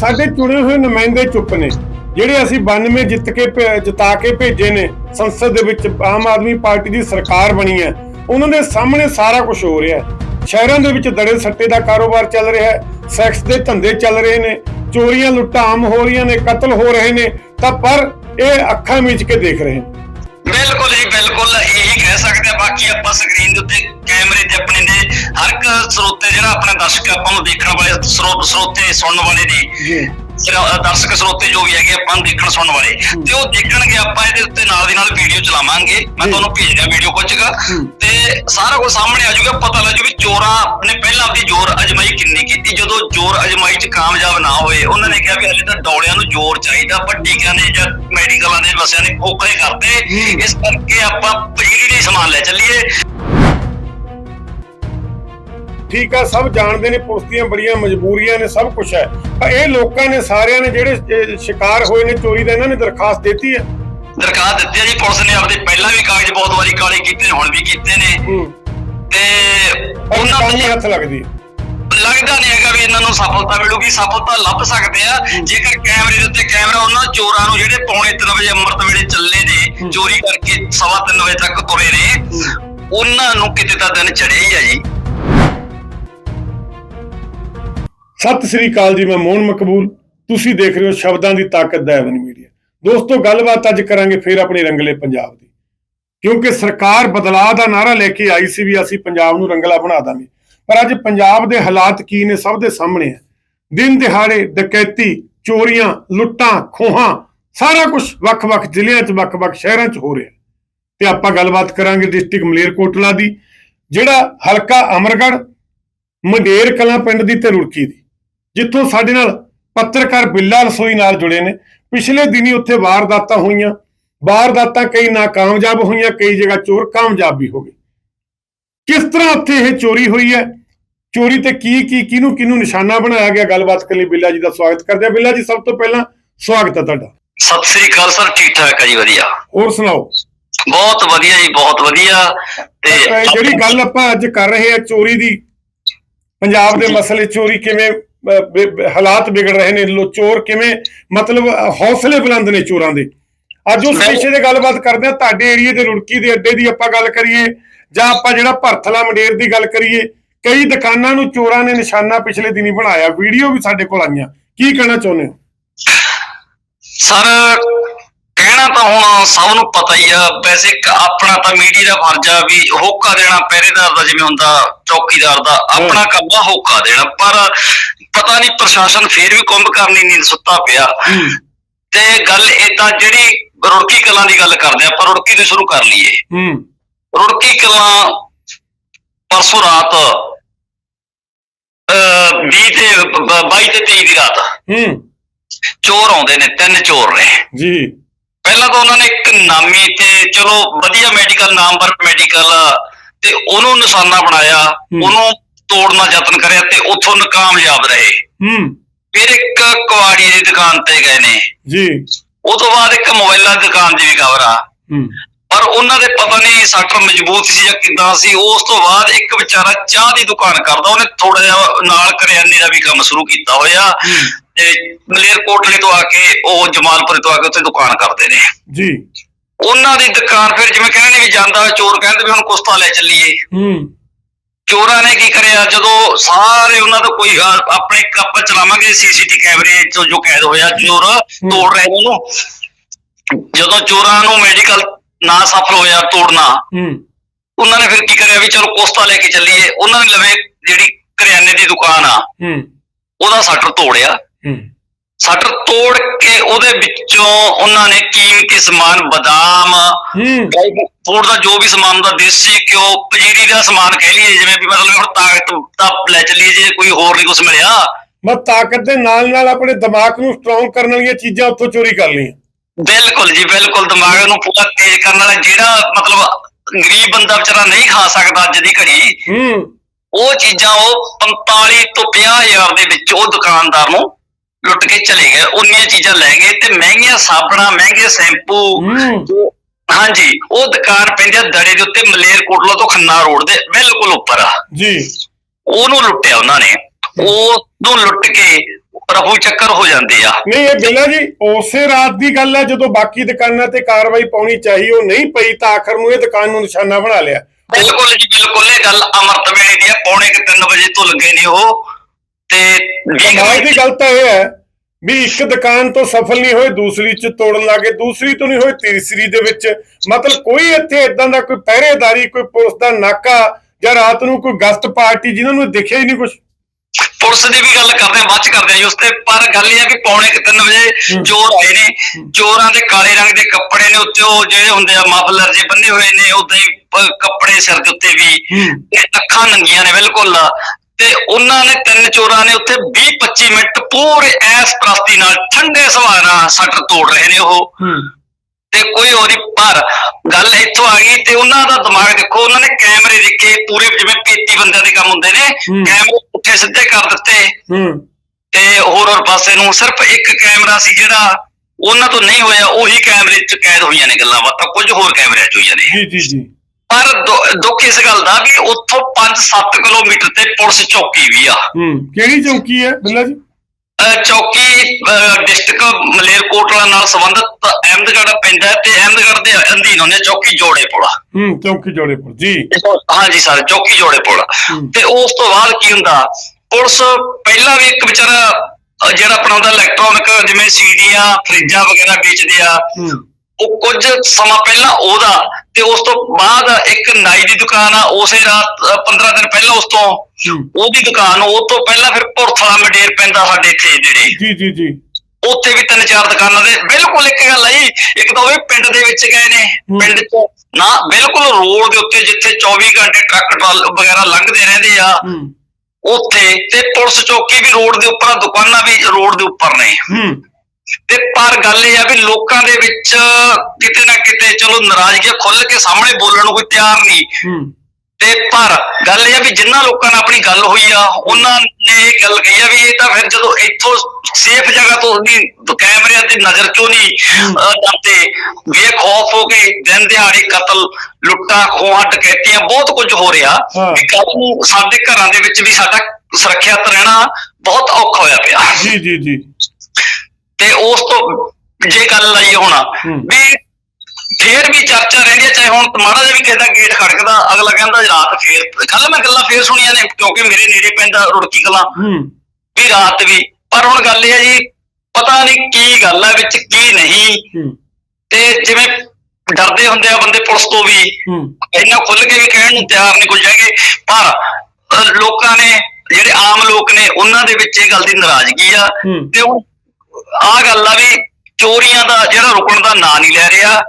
ਸਾਡੇ ਚੁਣੇ ਹੋਏ ਨੁਮਾਇੰਦੇ ਚੁੱਪ ਨੇ ਜਿਹੜੇ ਅਸੀਂ 92 ਜਿੱਤ ਕੇ ਜਿਤਾ ਕੇ ਭੇਜੇ ਨੇ ਸੰਸਦ ਦੇ ਵਿੱਚ ਆਮ ਆਦਮੀ ਪਾਰਟੀ ਦੀ ਸਰਕਾਰ ਬਣੀ ਹੈ। ਉਹਨਾਂ ਦੇ ਸਾਹਮਣੇ ਸਾਰਾ ਕੁਝ ਹੋ ਰਿਹਾ ਹੈ। ਸ਼ਹਿਰਾਂ ਦੇ ਵਿੱਚ ਦੜੇ ਸੱਟੇ ਦਾ ਕਾਰੋਬਾਰ ਚੱਲ ਰਿਹਾ ਹੈ ਸੈਕਸ ਦੇ ਧੰਦੇ ਚੱਲ ਰਹੇ ਨੇ ਚੋਰੀਆਂ ਲੁੱਟਾਂ ਆਮ ਹੋ ਰਹੀਆਂ ਨੇ ਕਤਲ ਹੋ ਰਹੇ ਨੇ ਤਾਂ ਪਰ ਇਹ ਅੱਖਾਂ ਮੀਚ ਕੇ ਦੇਖ ਰਹੇ ਨੇ। ਬਿਲਕੁਲ ਜੀ ਬਿਲਕੁਲ ਇਹੀ ਕਹਿ ਸਕਦੇ ਆ ਬਾਕੀ ਆਪਾਂ ਸਕਰੀਨ ਦੇ ਉੱਤੇ ਕੈਮਰੇ ਤੇ ਆਪਣੇ ਦੇ ਹਰ ਇੱਕ ਸਰੋਤੇ ਜਿਹੜਾ ਆਪਣੇ ਦਰਸ਼ਕ ਆਪਾਂ ਨੂੰ ਦੇਖਣ ਵਾਲੇ ਸਰੋਤ ਸਰੋਤੇ ਸੁਣਨ ਵਾਲੇ ਅ, ਦਰਸ਼ਕ ਸਰੋਤੇ ਜੋ ਵੀ ਹੈਗੇ ਆਪਾਂ ਨੂੰ ਦੇਖਣ ਸੁਣਨ ਵਾਲੇ। ਤੇ ਉਹ ਦੇਖਣਗੇ ਆਪਾਂ ਇਹਦੇ ਉੱਤੇ ਨਾਲ ਦੀ ਨਾਲ ਵੀਡੀਓ ਚਲਾਵਾਂਗੇ। ਮੈਂ ਜੀ। ਤੁਹਾਨੂੰ ਭੇਜ ਰਿਹਾ ਵੀਡੀਓ ਕੁਝਗਾ ਤੇ ਸਾਰਾ ਕੁਝ ਸਾਹਮਣੇ ਆ ਜਾਊਗਾ ਪਤਾ ਲੱਗੂ ਵੀ ਚੋਰਾਂ ਨੇ ਪਹਿਲਾਂ ਆਪਦੀ ਜ਼ੋਰ ਅਜਮਾਈ ਕਿੰਨੀ ਕੀਤੀ। ਜਦੋਂ ਜ਼ੋਰ ਅਜਮਾਈ 'ਚ ਕਾਮਯਾਬ ਨਾ ਹੋਏ ਉਹਨਾਂ ਨੇ ਕਿਹਾ ਵੀ ਹਲੇ ਤਾਂ ਡੌਲਿਆਂ ਨੂੰ ਜ਼ੋਰ ਚਾਹੀਦਾ ਪਰ ਟੀਕਿਆਂ ਨੇ ਜਾਂ ਮੈਡੀਕਲਾਂ ਦੇ ਵਸਿਆਂ ਨੇ ਖੋਖਲੇ ਕਰਤੇ। ਇਸ ਕਰਕੇ ਆਪਾਂ ਪਜੀਰੀ ਦੇ ਸਮਾਨ ਲੈ ਚੱਲੀਏ। ਠੀਕ ਆ ਸਭ ਜਾਣਦੇ ਨੇ ਪੁਲਿਸ ਦੀਆਂ ਬੜੀਆਂ ਮਜਬੂਰੀਆਂ ਨੇ ਸਭ ਕੁਝ ਹੈ। ਪਰ ਇਹ ਲੋਕਾਂ ਨੇ ਸਾਰਿਆਂ ਨੇ ਜਿਹੜੇ ਸ਼ਿਕਾਰ ਹੋਏ ਨੇ ਚੋਰੀ ਦਾ ਇਹਨਾਂ ਨੇ ਦਰਖਾਸਤ ਦਿੱਤੀ ਹੈ। ਦਰਖਾਸਤ ਦਿੱਤੀ ਹੈ ਜੀ ਪੁਲਿਸ ਨੇ ਆਪਦੇ ਪਹਿਲਾਂ ਵੀ ਕਾਗਜ਼ ਬਹੁਤ ਵਾਰੀ ਕਾਲੇ ਕੀਤੇ ਨੇ ਹੁਣ ਵੀ ਕੀਤੇ ਨੇ। ਤੇ ਉਹਨਾਂ ਦੇ ਹੱਥ ਲੱਗਦੀ ਲੱਗਦਾ ਨਹੀਂ ਹੈਗਾ ਵੀ ਇਹਨਾਂ ਨੂੰ ਸਫਲਤਾ ਮਿਲੂਗੀ ਸਫਲਤਾ ਲੱਭ ਸਕਦੇ ਆ। ਜੇਕਰ ਕੈਮਰੇ ਦੇ ਉੱਤੇ ਕੈਮਰਾ ਉਹਨਾਂ ਚੋਰਾਂ ਨੂੰ ਜਿਹੜੇ ਪੌਣੇ 3 ਵਜੇ ਅੰਮ੍ਰਿਤ ਵੇਲੇ ਚੱਲੇ ਨੇ ਚੋਰੀ ਕਰਕੇ ਸਵਾ ਤਿੰਨ ਵਜੇ ਤੱਕ ਤੁਰੇ ਨੇ ਉਹਨਾਂ ਨੂੰ ਕਿਤੇ ਤਾਂ ਦਿਨ ਚੜਿਆ ਹੀ ਆ ਜੀ। ਸਤਿ ਸ੍ਰੀ ਅਕਾਲ ਜੀ, ਮੈਂ ਮੋਹਨ ਮਕਬੂਲ। ਤੁਸੀਂ ਦੇਖ ਰਹੇ ਹੋ ਸ਼ਬਦਾਂ ਦੀ ਤਾਕਤ ਦਾ ਐਵਨ ਮੀਡੀਆ। ਦੋਸਤੋ, ਗੱਲਬਾਤ ਅੱਜ ਕਰਾਂਗੇ ਫੇਰ ਆਪਣੇ ਰੰਗਲੇ ਪੰਜਾਬ ਦੀ। ਕਿਉਂਕਿ ਸਰਕਾਰ ਬਦਲਾਅ ਦਾ ਨਾਰਾ ਲੈ ਕੇ ਆਈ ਸੀ ਵੀ ਅਸੀਂ ਪੰਜਾਬ ਨੂੰ ਰੰਗਲਾ ਬਣਾ ਦਾਂਗੇ। ਪਰ ਅੱਜ ਪੰਜਾਬ ਦੇ ਹਾਲਾਤ ਕੀ ਨੇ ਸਭ ਦੇ ਸਾਹਮਣੇ ਹੈ ਦਿਨ ਦਿਹਾੜੇ, ਡਕੈਤੀ, ਚੋਰੀਆਂ, ਲੁੱਟਾਂ, ਖੋਹਾਂ, ਸਾਰਾ ਕੁਝ ਵੱਖ-ਵੱਖ ਜ਼ਿਲ੍ਹਿਆਂ 'ਚ, ਵੱਖ-ਵੱਖ ਸ਼ਹਿਰਾਂ 'ਚ ਹੋ ਰਿਹਾ। ਤੇ ਆਪਾਂ ਗੱਲਬਾਤ ਕਰਾਂਗੇ ਡਿਸਟ੍ਰਿਕਟ ਮਲੇਰਕੋਟਲਾ ਦੀ, ਜਿਹੜਾ ਹਲਕਾ ਅਮਰਗੜ੍ਹ, ਮੰਡੇਰ ਕਲਾਂ ਪਿੰਡ ਦੀ ਤੇ ਰੁੜਕੀ ਦੀ। ਜਿੱਥੋਂ ਸਾਡੇ ਨਾਲ ਪੱਤਰਕਾਰ ਬਿੱਲਾ ਰਸੋਈ ਨਾਲ ਜੁੜੇ ਨੇ। ਪਿਛਲੇ ਦਿਨੀ ਉੱਥੇ ਵਾਰਦਾਤਾਂ ਹੋਈਆਂ। ਵਾਰਦਾਤਾਂ ਕਈ ਨਾਕਾਮਯਾਬ ਹੋਈਆਂ ਕਈ ਜਗ੍ਹਾ ਚੋਰ ਕਾਮਯਾਬ ਵੀ ਹੋ ਗਏ। ਕਿਸ ਤਰ੍ਹਾਂ ਉੱਥੇ ਇਹ ਚੋਰੀ ਹੋਈ ਹੈ? ਚੋਰੀ ਤੇ ਕੀ ਕੀ ਕਿਹਨੂੰ ਕਿਹਨੂੰ ਨਿਸ਼ਾਨਾ ਬਣਾਇਆ ਗਿਆ? ਗੱਲਬਾਤ ਕਰਨ ਲਈ ਬਿੱਲਾ ਜੀ ਦਾ ਸਵਾਗਤ ਕਰਦੇ ਆ ਬਿੱਲਾ ਜੀ ਸਭ ਤੋਂ ਪਹਿਲਾਂ ਸਵਾਗਤ ਹੈ ਤੁਹਾਡਾ। ਸਤਿ ਸ੍ਰੀ ਅਕਾਲ ਸਰ ਠੀਕ ਠਾਕ ਹੈ ਜੀ ਵਧੀਆ। ਹੋਰ ਸੁਣਾਓ? ਬਹੁਤ ਵਧੀਆ ਜੀ ਬਹੁਤ ਵਧੀਆ। ਤੇ ਜਿਹੜੀ ਗੱਲ ਆਪਾਂ ਅੱਜ ਕਰ ਰਹੇ ਆ ਚੋਰੀ ਦੀ ਪੰਜਾਬ ਦੇ ਮਸਲੇ ਚੋਰੀ ਕਿਵੇਂ ਹਾਲਾਤ ਵਿਗੜ ਰਹੇ ਨੇ ਲੋ ਚੋਰ ਕਿਵੇਂ ਮਤਲਬ ਹੌਸਲੇ ਬੁਲੰਦ ਨੇ ਚੋਰਾਂ ਦੇ। ਅੱਜ ਉਸ ਵਿਸ਼ੇ ਦੇ ਗੱਲਬਾਤ ਕਰਦੇ ਆ ਤੁਹਾਡੇ ਏਰੀਏ ਦੇ ਰੁੜਕੀ ਦੇ ਅੱਡੇ ਦੀ ਆਪਾਂ ਗੱਲ ਕਰੀਏ ਜਾਂ ਆਪਾਂ ਜਿਹੜਾ ਭਰਥਲਾ ਮੰਡੇਰ ਦੀ ਗੱਲ ਕਰੀਏ ਕਈ ਦੁਕਾਨਾਂ ਨੂੰ ਚੋਰਾਂ ਨੇ ਨਿਸ਼ਾਨਾ ਪਿਛਲੇ ਦਿਨੀ ਬਣਾਇਆ ਵੀਡੀਓ ਵੀ ਸਾਡੇ ਕੋਲ ਆਈਆਂ। ਕੀ ਕਹਿਣਾ ਚਾਹੁੰਦੇ ਹੋ? ਸਰ ਕਹਿਣਾ ਤਾਂ ਹੁਣ ਸਭ ਨੂੰ ਪਤਾ ਹੀ ਆ ਵੈਸੇ ਆਪਣਾ ਤਾਂ ਮੀਡੀਆ ਦਾ ਫਰਜ਼ ਆ ਵੀ ਹੋਕਾ ਦੇਣਾ ਪਹਿਰੇਦਾਰ ਦਾ ਜਿਵੇਂ ਹੁੰਦਾ ਚੌਕੀਦਾਰ ਦਾ ਆਪਣਾ ਕੰਮ ਆ ਹੋਕਾ ਦੇਣਾ ਪਰ ਪਤਾ ਨਹੀਂ ਪ੍ਰਸ਼ਾਸਨ ਫੇਰ ਵੀ ਕੁੰਭ ਕਰਨੀ ਨਹੀਂ ਸੁੱਤਾ ਪਿਆ। ਤੇ ਗੱਲ ਏਦਾਂ ਜਿਹੜੀ ਰੁੜਕੀ ਕਲਾਂ ਦੀ ਗੱਲ ਕਰਦੇ ਆ ਆਪਾਂ ਰੁੜਕੀ ਤੋਂ ਸ਼ੁਰੂ ਕਰ ਲਈਏ। ਹੂੰ। ਰੁੜਕੀ ਕਲਾਂ ਪਰਸੋਂ ਰਾਤ ਅ 20 ਤੇ 22 ਤੇ 23 ਦੀ ਰਾਤ ਹੂੰ। ਚੋਰ ਆਉਂਦੇ ਨੇ ਤਿੰਨ ਚੋਰ ਨੇ। ਜੀ। ਪਹਿਲਾਂ ਤਾਂ ਉਹਨਾਂ ਨੇ ਇੱਕ ਨਾਮੀ ਤੇ ਚਲੋ ਵਧੀਆ ਮੈਡੀਕਲ ਨਾਮਵਰ ਮੈਡੀਕਲ ਤੇ ਉਹਨੂੰ ਨਿਸ਼ਾਨਾ ਬਣਾਇਆ ਉਹਨੂੰ ਤੋੜਨ ਦਾ ਯਤਨ ਕਰਿਆ ਤੇ ਉੱਥੋਂ ਨਾਕਾਮਯਾਬ ਰਹੇ। ਹੂੰ। ਫਿਰ ਇੱਕ ਕੁਆੜੀ ਦੀ ਦੁਕਾਨ ਤੇ ਗਏ ਨੇ। ਜੀ। ਉਹ ਤੋਂ ਬਾਅਦ ਇੱਕ ਮੋਬਾਈਲਾਂ ਦੀ ਦੁਕਾਨ ਦੀ ਵੀ ਖਬਰ ਆ। ਹੂੰ। ਪਰ ਉਹਨਾਂ ਦੇ ਪਤਾ ਨਹੀਂ ਸੱਟ ਮਜ਼ਬੂਤ ਸੀ ਜਾਂ ਕਿੱਦਾਂ ਸੀ ਉਸ ਤੋਂ ਬਾਅਦ ਇੱਕ ਵਿਚਾਰਾ ਚਾਹ ਦੀ ਦੁਕਾਨ ਕਰਦਾ ਉਹਨੇ ਥੋੜਾ ਜਿਹਾ ਨਾਲ ਕਰਿਆਨੇ ਦਾ ਵੀ ਕੰਮ ਸ਼ੁਰੂ ਕੀਤਾ ਹੋਇਆ। ਤੇ ਮਲੇਰਕੋਟਲੇ ਤੋਂ ਆ ਕੇ ਉਹ ਜਮਾਲਪੁਰੇ ਤੋਂ ਆ ਕੇ ਉੱਥੇ ਦੁਕਾਨ ਕਰਦੇ ਨੇ। ਜੀ। ਉਹਨਾਂ ਦੀ ਦੁਕਾਨ ਫਿਰ ਜਿਵੇਂ ਕਹਿੰਦੇ ਨੇ ਵੀ ਜਾਂਦਾ ਚੋਰ ਕਹਿੰਦੇ ਵੀ ਹੁਣ ਕੁਸਤਾ ਲੈ ਚੱਲੀਏ। ਹੂੰ। ਚੋਰਾਂ ਨੇ ਕੀ ਕਰਿਆ? ਜਦੋਂ ਸਾਰੇ ਉਹਨਾਂ ਦਾ ਕੋਈ ਆਪਣੇ ਇੱਕ ਆਪਾਂ ਚਲਾਵਾਂਗੇ ਸੀਸੀਟੀ ਕੈਮਰੇ ਚੋਂ ਜੋ ਕੈਦ ਹੋਇਆ ਚੋਰ ਤੋੜ ਰਹੇ ਨੇ ਉਹਨੂੰ। ਜਦੋਂ ਚੋਰਾਂ ਨੂੰ ਮੈਡੀਕਲ ਨਾ ਸਫਲ ਹੋਇਆ ਤੋੜਨਾ ਹੂੰ। ਉਹਨਾਂ ਨੇ ਫਿਰ ਕੀ ਕਰਿਆ ਵੀ ਚਲੋ ਕੋਸਤਾ ਲੈ ਕੇ ਚੱਲੀਏ। ਉਹਨਾਂ ਨੇ ਲਵੇ ਜਿਹੜੀ ਕਰਿਆਨੇ ਦੀ ਦੁਕਾਨ ਆ ਹੂੰ। ਉਹਦਾ ਸ਼ਟਰ ਤੋੜਿਆ। ਸ਼ਟਰ ਤੋੜ ਕੇ ਉਹਦੇ ਵਿੱਚੋਂ ਉਹਨਾਂ ਨੇ ਕੀਮਤੀ ਸਮਾਨ ਬਦਾਮ ਹੂੰ। ਫੂਡ ਦਾ ਜੋ ਵੀ ਸਮਾਨ ਹੁੰਦਾ ਦੇਸੀ ਘਿਓ ਪਜੀਰੀ ਦਾ ਸਮਾਨ ਕਹਿ ਲਈਏ ਜਿਵੇਂ ਵੀ ਮਤਲਬ ਹੁਣ ਤਾਕਤ ਤਾਂ ਲੈ ਚੱਲੀਏ ਜੇ ਕੋਈ ਹੋਰ ਨਹੀਂ ਕੁਝ ਮਿਲਿਆ। ਮੈਂ ਤਾਕਤ ਦੇ ਨਾਲ ਨਾਲ ਆਪਣੇ ਦਿਮਾਗ ਨੂੰ ਸਟਰੋਂਗ ਕਰਨ ਵਾਲੀਆਂ ਚੀਜ਼ਾਂ ਉੱਥੋਂ ਚੋਰੀ ਕਰ ਲਈਆਂ। ਬਿਲਕੁਲ ਜੀ ਬਿਲਕੁਲ। ਦਿਮਾਗ ਨੂੰ ਪੂਰਾ ਤੇਜ਼ ਕਰਨ ਵਾਲਾ ਜਿਹੜਾ ਮਤਲਬ ਗਰੀਬ ਬੰਦਾ ਵਿਚਾਰਾ ਨਹੀਂ ਖਾ ਸਕਦਾ ਅੱਜ ਦੀ ਘੜੀ ਹੂੰ। ਉਹ ਚੀਜ਼ਾਂ ਉਹ 45 ਤੋਂ 50 ਹਜ਼ਾਰ ਦੇ ਵਿੱਚ ਉਹ ਦੁਕਾਨਦਾਰ ਨੂੰ ਲੁੱਟ ਕੇ ਚਲੇ ਗਏ ਉਨੀਆਂ ਚੀਜ਼ਾਂ ਲੈ ਗਏ ਤੇ ਮਹਿੰਗੀਆਂ ਸਾਬਣਾਂ ਮਹਿੰਗੇ ਸ਼ੈਂਪੂ ਹਾਂਜੀ ਉਹ ਦੁਕਾਨ ਪੈਂਦੀ ਆ ਦੜੇ ਦੇ ਉੱਤੇ ਮਲੇਰਕੋਟਲਾ ਤੋਂ ਖੰਨਾ ਰੋਡ ਦੇ ਬਿਲਕੁਲ ਉੱਪਰ ਆ। ਜੀ। ਉਹਨੂੰ ਲੁੱਟਿਆ ਉਹਨਾਂ ਨੇ। ਉਹ ਨੂੰ ਲੁੱਟ ਕੇ ਰਫੂ ਚੱਕਰ ਹੋ ਜਾਂਦੇ ਆ। ਨਹੀਂ ਇਹ ਬਿੱਲਾ ਜੀ ਉਸੇ ਰਾਤ ਦੀ ਗੱਲ ਹੈ ਜਦੋਂ ਬਾਕੀ ਦੁਕਾਨਾਂ ਤੇ ਕਾਰਵਾਈ ਪਾਉਣੀ ਚਾਹੀ ਉਹ ਨਹੀਂ ਪਈ ਤਾਂ ਆਖਰ ਨੂੰ ਇਹ ਦੁਕਾਨ ਨੂੰ ਨਿਸ਼ਾਨਾ ਬਣਾ ਲਿਆ। ਬਿਲਕੁਲ ਜੀ ਬਿਲਕੁਲ। ਇਹ ਗੱਲ ਅਮਰਤ ਵੇਲੇ ਦੀ ਆ ਪੌਣੇ ਕਿ 3 ਵਜੇ ਤੋਂ ਲੱਗੇ ਨੇ ਉਹ। ਤੇ ਕਮਾਲ ਦੀ ਗੱਲ ਤਾਂ ਇਹ ਹੈ ਵੀ ਇੱਕ ਦੁਕਾਨ ਤੋਂ ਸਫਲ ਨਹੀਂ ਹੋਏ ਦੂਸਰੀ ਚ ਤੋੜਨ ਲੱਗੇ ਦੂਸਰੀ ਤੋਂ ਨਹੀਂ ਹੋਏ ਤੀਸਰੀ ਦੇ ਵਿੱਚ ਮਤਲਬ ਕੋਈ ਇੱਥੇ ਇਦਾਂ ਦਾ ਕੋਈ ਪਹਿਰੇਦਾਰੀ ਕੋਈ ਪੁਲਿਸ ਦਾ ਨਾਕਾ ਜਾਂ ਰਾਤ ਨੂੰ ਕੋਈ ਗਸ਼ਤ ਪਾਰਟੀ ਜਿਨ੍ਹਾਂ ਨੂੰ ਦਿਖਿਆ ਹੀ ਨਹੀਂ ਕੁਝ ਪੁਲਿਸ ਦੀ ਵੀ ਗੱਲ ਕਰਦੇ ਆ ਬਾਅਦ ਚ ਕਰਦੇ ਆ ਜੀ ਉਸ ਤੇ ਪਰ ਗੱਲ ਇਹ ਆ ਕਿ ਪੌਣੇ ਕਿ 3 ਵਜੇ ਚੋਰ ਆਏ ਨੇ ਚੋਰਾਂ ਦੇ ਕਾਲੇ ਰੰਗ ਦੇ ਕੱਪੜੇ ਨੇ ਉੱਤੇ ਉਹ ਜਿਹੜੇ ਹੁੰਦੇ ਆ ਮਫਲਰ ਜੇ ਬੰਨੇ ਹੋਏ ਨੇ ਉਦਾਂ ਹੀ ਕੱਪੜੇ ਸਿਰ ਦੇ ਉੱਤੇ ਵੀ ਅੱਖਾਂ ਨੰਗੀਆਂ ਨੇ ਬਿਲਕੁਲ। ਤੇ ਉਹਨਾਂ ਨੇ ਤਿੰਨ ਚੋਰਾਂ ਨੇ ਉੱਥੇ 20 25 ਮਿੰਟ ਪੂਰੇ ਐਸ ਪ੍ਰਸਤੀ ਨਾਲ ਠੰਡੇ ਸੁਭਾਅ ਨਾਲ ਸ਼ਟਰ ਤੋੜ ਰਹੇ ਨੇ ਉਹ। ਤੇ ਕੋਈ ਹੋਰ ਪਰ ਗੱਲ ਇੱਥੋਂ ਆ ਗਈ ਤੇ ਉਹਨਾਂ ਦਾ ਦਿਮਾਗ ਦੇਖੋ ਉਹਨਾਂ ਨੇ ਕੈਮਰੇ ਦੇਖੇ ਪੂਰੇ ਜਿਵੇਂ 33 ਬੰਦਿਆਂ ਦੇ ਕੰਮ ਹੁੰਦੇ ਨੇ। ਕੈਮਰੇ ਉੱਥੇ ਸਿੱਧੇ ਕਰ ਦਿੱਤੇ। ਤੇ ਹੋਰ ਹੋਰ ਪਾਸੇ ਨੂੰ ਸਿਰਫ ਇੱਕ ਕੈਮਰਾ ਸੀ ਜਿਹੜਾ ਉਹਨਾਂ ਤੋਂ ਨਹੀਂ ਹੋਇਆ ਉਹੀ ਕੈਮਰੇ 'ਚ ਕੈਦ ਹੋਈਆਂ ਨੇ ਗੱਲਾਂ ਬਾਤਾਂ ਕੁਝ ਹੋਰ ਕੈਮਰਿਆਂ 'ਚ ਹੋਈਆਂ ਨੇ। ਜੀ ਜੀ ਜੀ। ਪਰ ਦੁੱਖ ਇਸ ਗੱਲ ਦਾ ਵੀ ਉੱਥੋਂ 5-7 ਕਿਲੋਮੀਟਰ ਤੇ ਪੁਲਿਸ ਚੌਕੀ ਵੀ ਆ। ਹੂੰ ਕਿਹੜੀ ਚੌਕੀ ਹੈ ਬਿੱਲਾ ਜੀ? ਚੌਕੀ ਡਿਸਟ੍ਰਿਕਟ ਮਲੇਰਕੋਟਲਾ ਨਾਲ ਸੰਬੰਧਿਤ ਅਹਿਮਦਗੜ੍ਹ ਪੈਂਦਾ ਹੈ ਤੇ ਅਹਿਮਦਗੜ੍ਹ ਦੇ ਅਧੀਨ ਹੁੰਦੇ ਚੌਕੀ ਜੋੜੇ ਪੁਲਾ ਹੂੰ ਚੌਕੀ ਜੋੜੇਪੁਰ ਜੀ। ਹਾਂਜੀ ਸਰ ਚੌਕੀ ਜੋੜੇ ਪੁਲਾ। ਤੇ ਉਸ ਤੋਂ ਬਾਅਦ ਕੀ ਹੁੰਦਾ ਪੁਲਿਸ ਪਹਿਲਾਂ ਵੀ ਇੱਕ ਵਿਚਾਰਾ ਜਿਹੜਾ ਆਪਣਾ ਇਲੈਕਟ੍ਰੋਨਿਕ ਜਿਵੇਂ ਸੀਡੀਆਂ ਫਰਿੱਜਾਂ ਵਗੈਰਾ ਵੇਚਦੇ ਆ। ਉਹ ਕੁਝ ਸਮਾਂ ਪਹਿਲਾਂ ਉਹਦਾ ਤੇ ਉਸ ਤੋਂ ਬਾਅਦ ਇੱਕ ਨਾਈ ਦੀ ਦੁਕਾਨ ਆ ਉਸੇ ਰਾਤ ਅਹ 15 ਦਿਨ ਪਹਿਲਾਂ ਉਸ ਤੋਂ ਉਹਦੀ ਦੁਕਾਨ ਉਹ ਤੋਂ ਪਹਿਲਾਂ ਫਿਰ ਪੁਰਥਲਾ ਮਡੇਰ ਪੈਂਦਾ ਸਾਡੇ ਇੱਥੇ ਜਿਹੜੇ। ਜੀ ਜੀ ਜੀ। ਉੱਥੇ ਵੀ ਤਿੰਨ ਚਾਰ ਦੁਕਾਨਾਂ ਦੇ ਬਿਲਕੁਲ ਇੱਕ ਗੱਲ ਆਈ ਇੱਕ ਤਾਂ ਉਹ ਪਿੰਡ ਦੇ ਵਿੱਚ ਗਏ ਨੇ। ਪਿੰਡ ਚ। ਨਾ ਬਿਲਕੁਲ ਰੋਡ ਦੇ ਉੱਤੇ ਜਿੱਥੇ 24 ਘੰਟੇ ਟਰੱਕ ਟਰਾਲ ਵਗੈਰਾ ਲੰਘਦੇ ਰਹਿੰਦੇ ਆ ਉੱਥੇ ਤੇ ਪੁਲਿਸ ਚੌਕੀ ਵੀ ਰੋਡ ਦੇ ਉੱਪਰ ਆ, ਦੁਕਾਨਾਂ ਵੀ ਰੋਡ ਦੇ ਉੱਪਰ ਨੇ। ਤੇ ਪਰ ਗੱਲ ਇਹ ਆ ਵੀ ਲੋਕਾਂ ਦੇ ਵਿੱਚ ਕਿਤੇ ਨਾ ਕਿਤੇ ਚਲੋ ਨਾਰਾਜ਼ਗੀ ਖੁੱਲ ਕੇ ਸਾਹਮਣੇ ਬੋਲਣ ਨੂੰ ਕੋਈ ਤਿਆਰ ਨਹੀਂ। ਤੇ ਪਰ ਗੱਲ ਇਹ ਆ ਵੀ ਜਿੰਨਾ ਲੋਕਾਂ ਨਾਲ ਆਪਣੀ ਗੱਲ ਹੋਈ ਆ ਉਹਨਾਂ ਨੇ ਇਹ ਗੱਲ ਕਹੀ ਆ ਵੀ ਇਹ ਤਾਂ ਫਿਰ ਜਦੋਂ ਇੱਥੋਂ ਸੇਫ ਜਗ੍ਹਾ ਤੋਂ ਦੀ ਕੈਮਰਿਆਂ ਤੇ ਨਜ਼ਰ ਚੋਂ ਨਹੀਂ ਅਹ, ਜਾਂਦੇ ਬੇਖੌਫ ਹੋ ਕੇ ਦਿਨ ਦਿਹਾੜੇ ਕਤਲ ਲੁੱਟਾਂ ਖੋਹਾਂ ਡਕੈਤੀਆਂ ਬਹੁਤ ਕੁਝ ਹੋ ਰਿਹਾ। ਵੀ ਕੱਲ ਨੂੰ ਸਾਡੇ ਘਰਾਂ ਦੇ ਵਿੱਚ ਵੀ ਸਾਡਾ ਸੁਰੱਖਿਅਤ ਰਹਿਣਾ ਬਹੁਤ ਔਖਾ ਹੋਇਆ ਪਿਆ। ਜੀ ਜੀ ਜੀ। ਤੇ ਉਸ ਤੋਂ ਜੇ ਗੱਲ ਆਈ ਹੁਣ। ਵੀ ਫੇਰ ਵੀ ਚਰਚਾ ਰਹਿੰਦੀ ਹੈ ਚਾਹੇ ਹੁਣ ਮਾੜਾ ਜਿਹਾ ਵੀ ਕਿਸੇ ਦਾ ਗੇਟ ਖੜਕਦਾ ਅਗਲਾ ਕਹਿੰਦਾ ਰਾਤ ਫੇਰ ਕੱਲ ਮੈਂ ਗੱਲਾਂ ਫੇਰ ਸੁਣੀਆਂ ਨੇ ਕਿਉਂਕਿ ਮੇਰੇ ਨੇੜੇ ਪੈਂਦਾ ਰੁੜਕੀ ਕਲਾਂ। ਵੀ ਰਾਤ ਵੀ ਪਰ ਹੁਣ ਗੱਲ ਇਹ ਹੈ ਜੀ ਪਤਾ ਨਹੀਂ ਕੀ ਗੱਲ ਹੈ ਵਿੱਚ ਕੀ ਨਹੀਂ। ਤੇ ਜਿਵੇਂ ਡਰਦੇ ਹੁੰਦੇ ਆ ਬੰਦੇ ਪੁਲਿਸ ਤੋਂ ਵੀ ਇੰਨਾ ਖੁੱਲ ਕੇ ਵੀ ਕਹਿਣ ਨੂੰ ਤਿਆਰ ਨਹੀਂ ਕੁਝ ਹੈਗੇ ਪਰ ਲੋਕਾਂ ਨੇ ਜਿਹੜੇ ਆਮ ਲੋਕ ਨੇ ਉਹਨਾਂ ਦੇ ਵਿੱਚ ਇਹ ਗੱਲ ਦੀ ਨਾਰਾਜ਼ਗੀ ਆ। ਤੇ ਹੁਣ ਆ ਗੱਲ ਆ ਵੀ ਚੋਰੀਆਂ ਦਾ ਜਿਹੜਾ ਰੁਕਣ ਦਾ ਨਾਂ ਨਹੀਂ ਲੈ ਰਿਹਾ।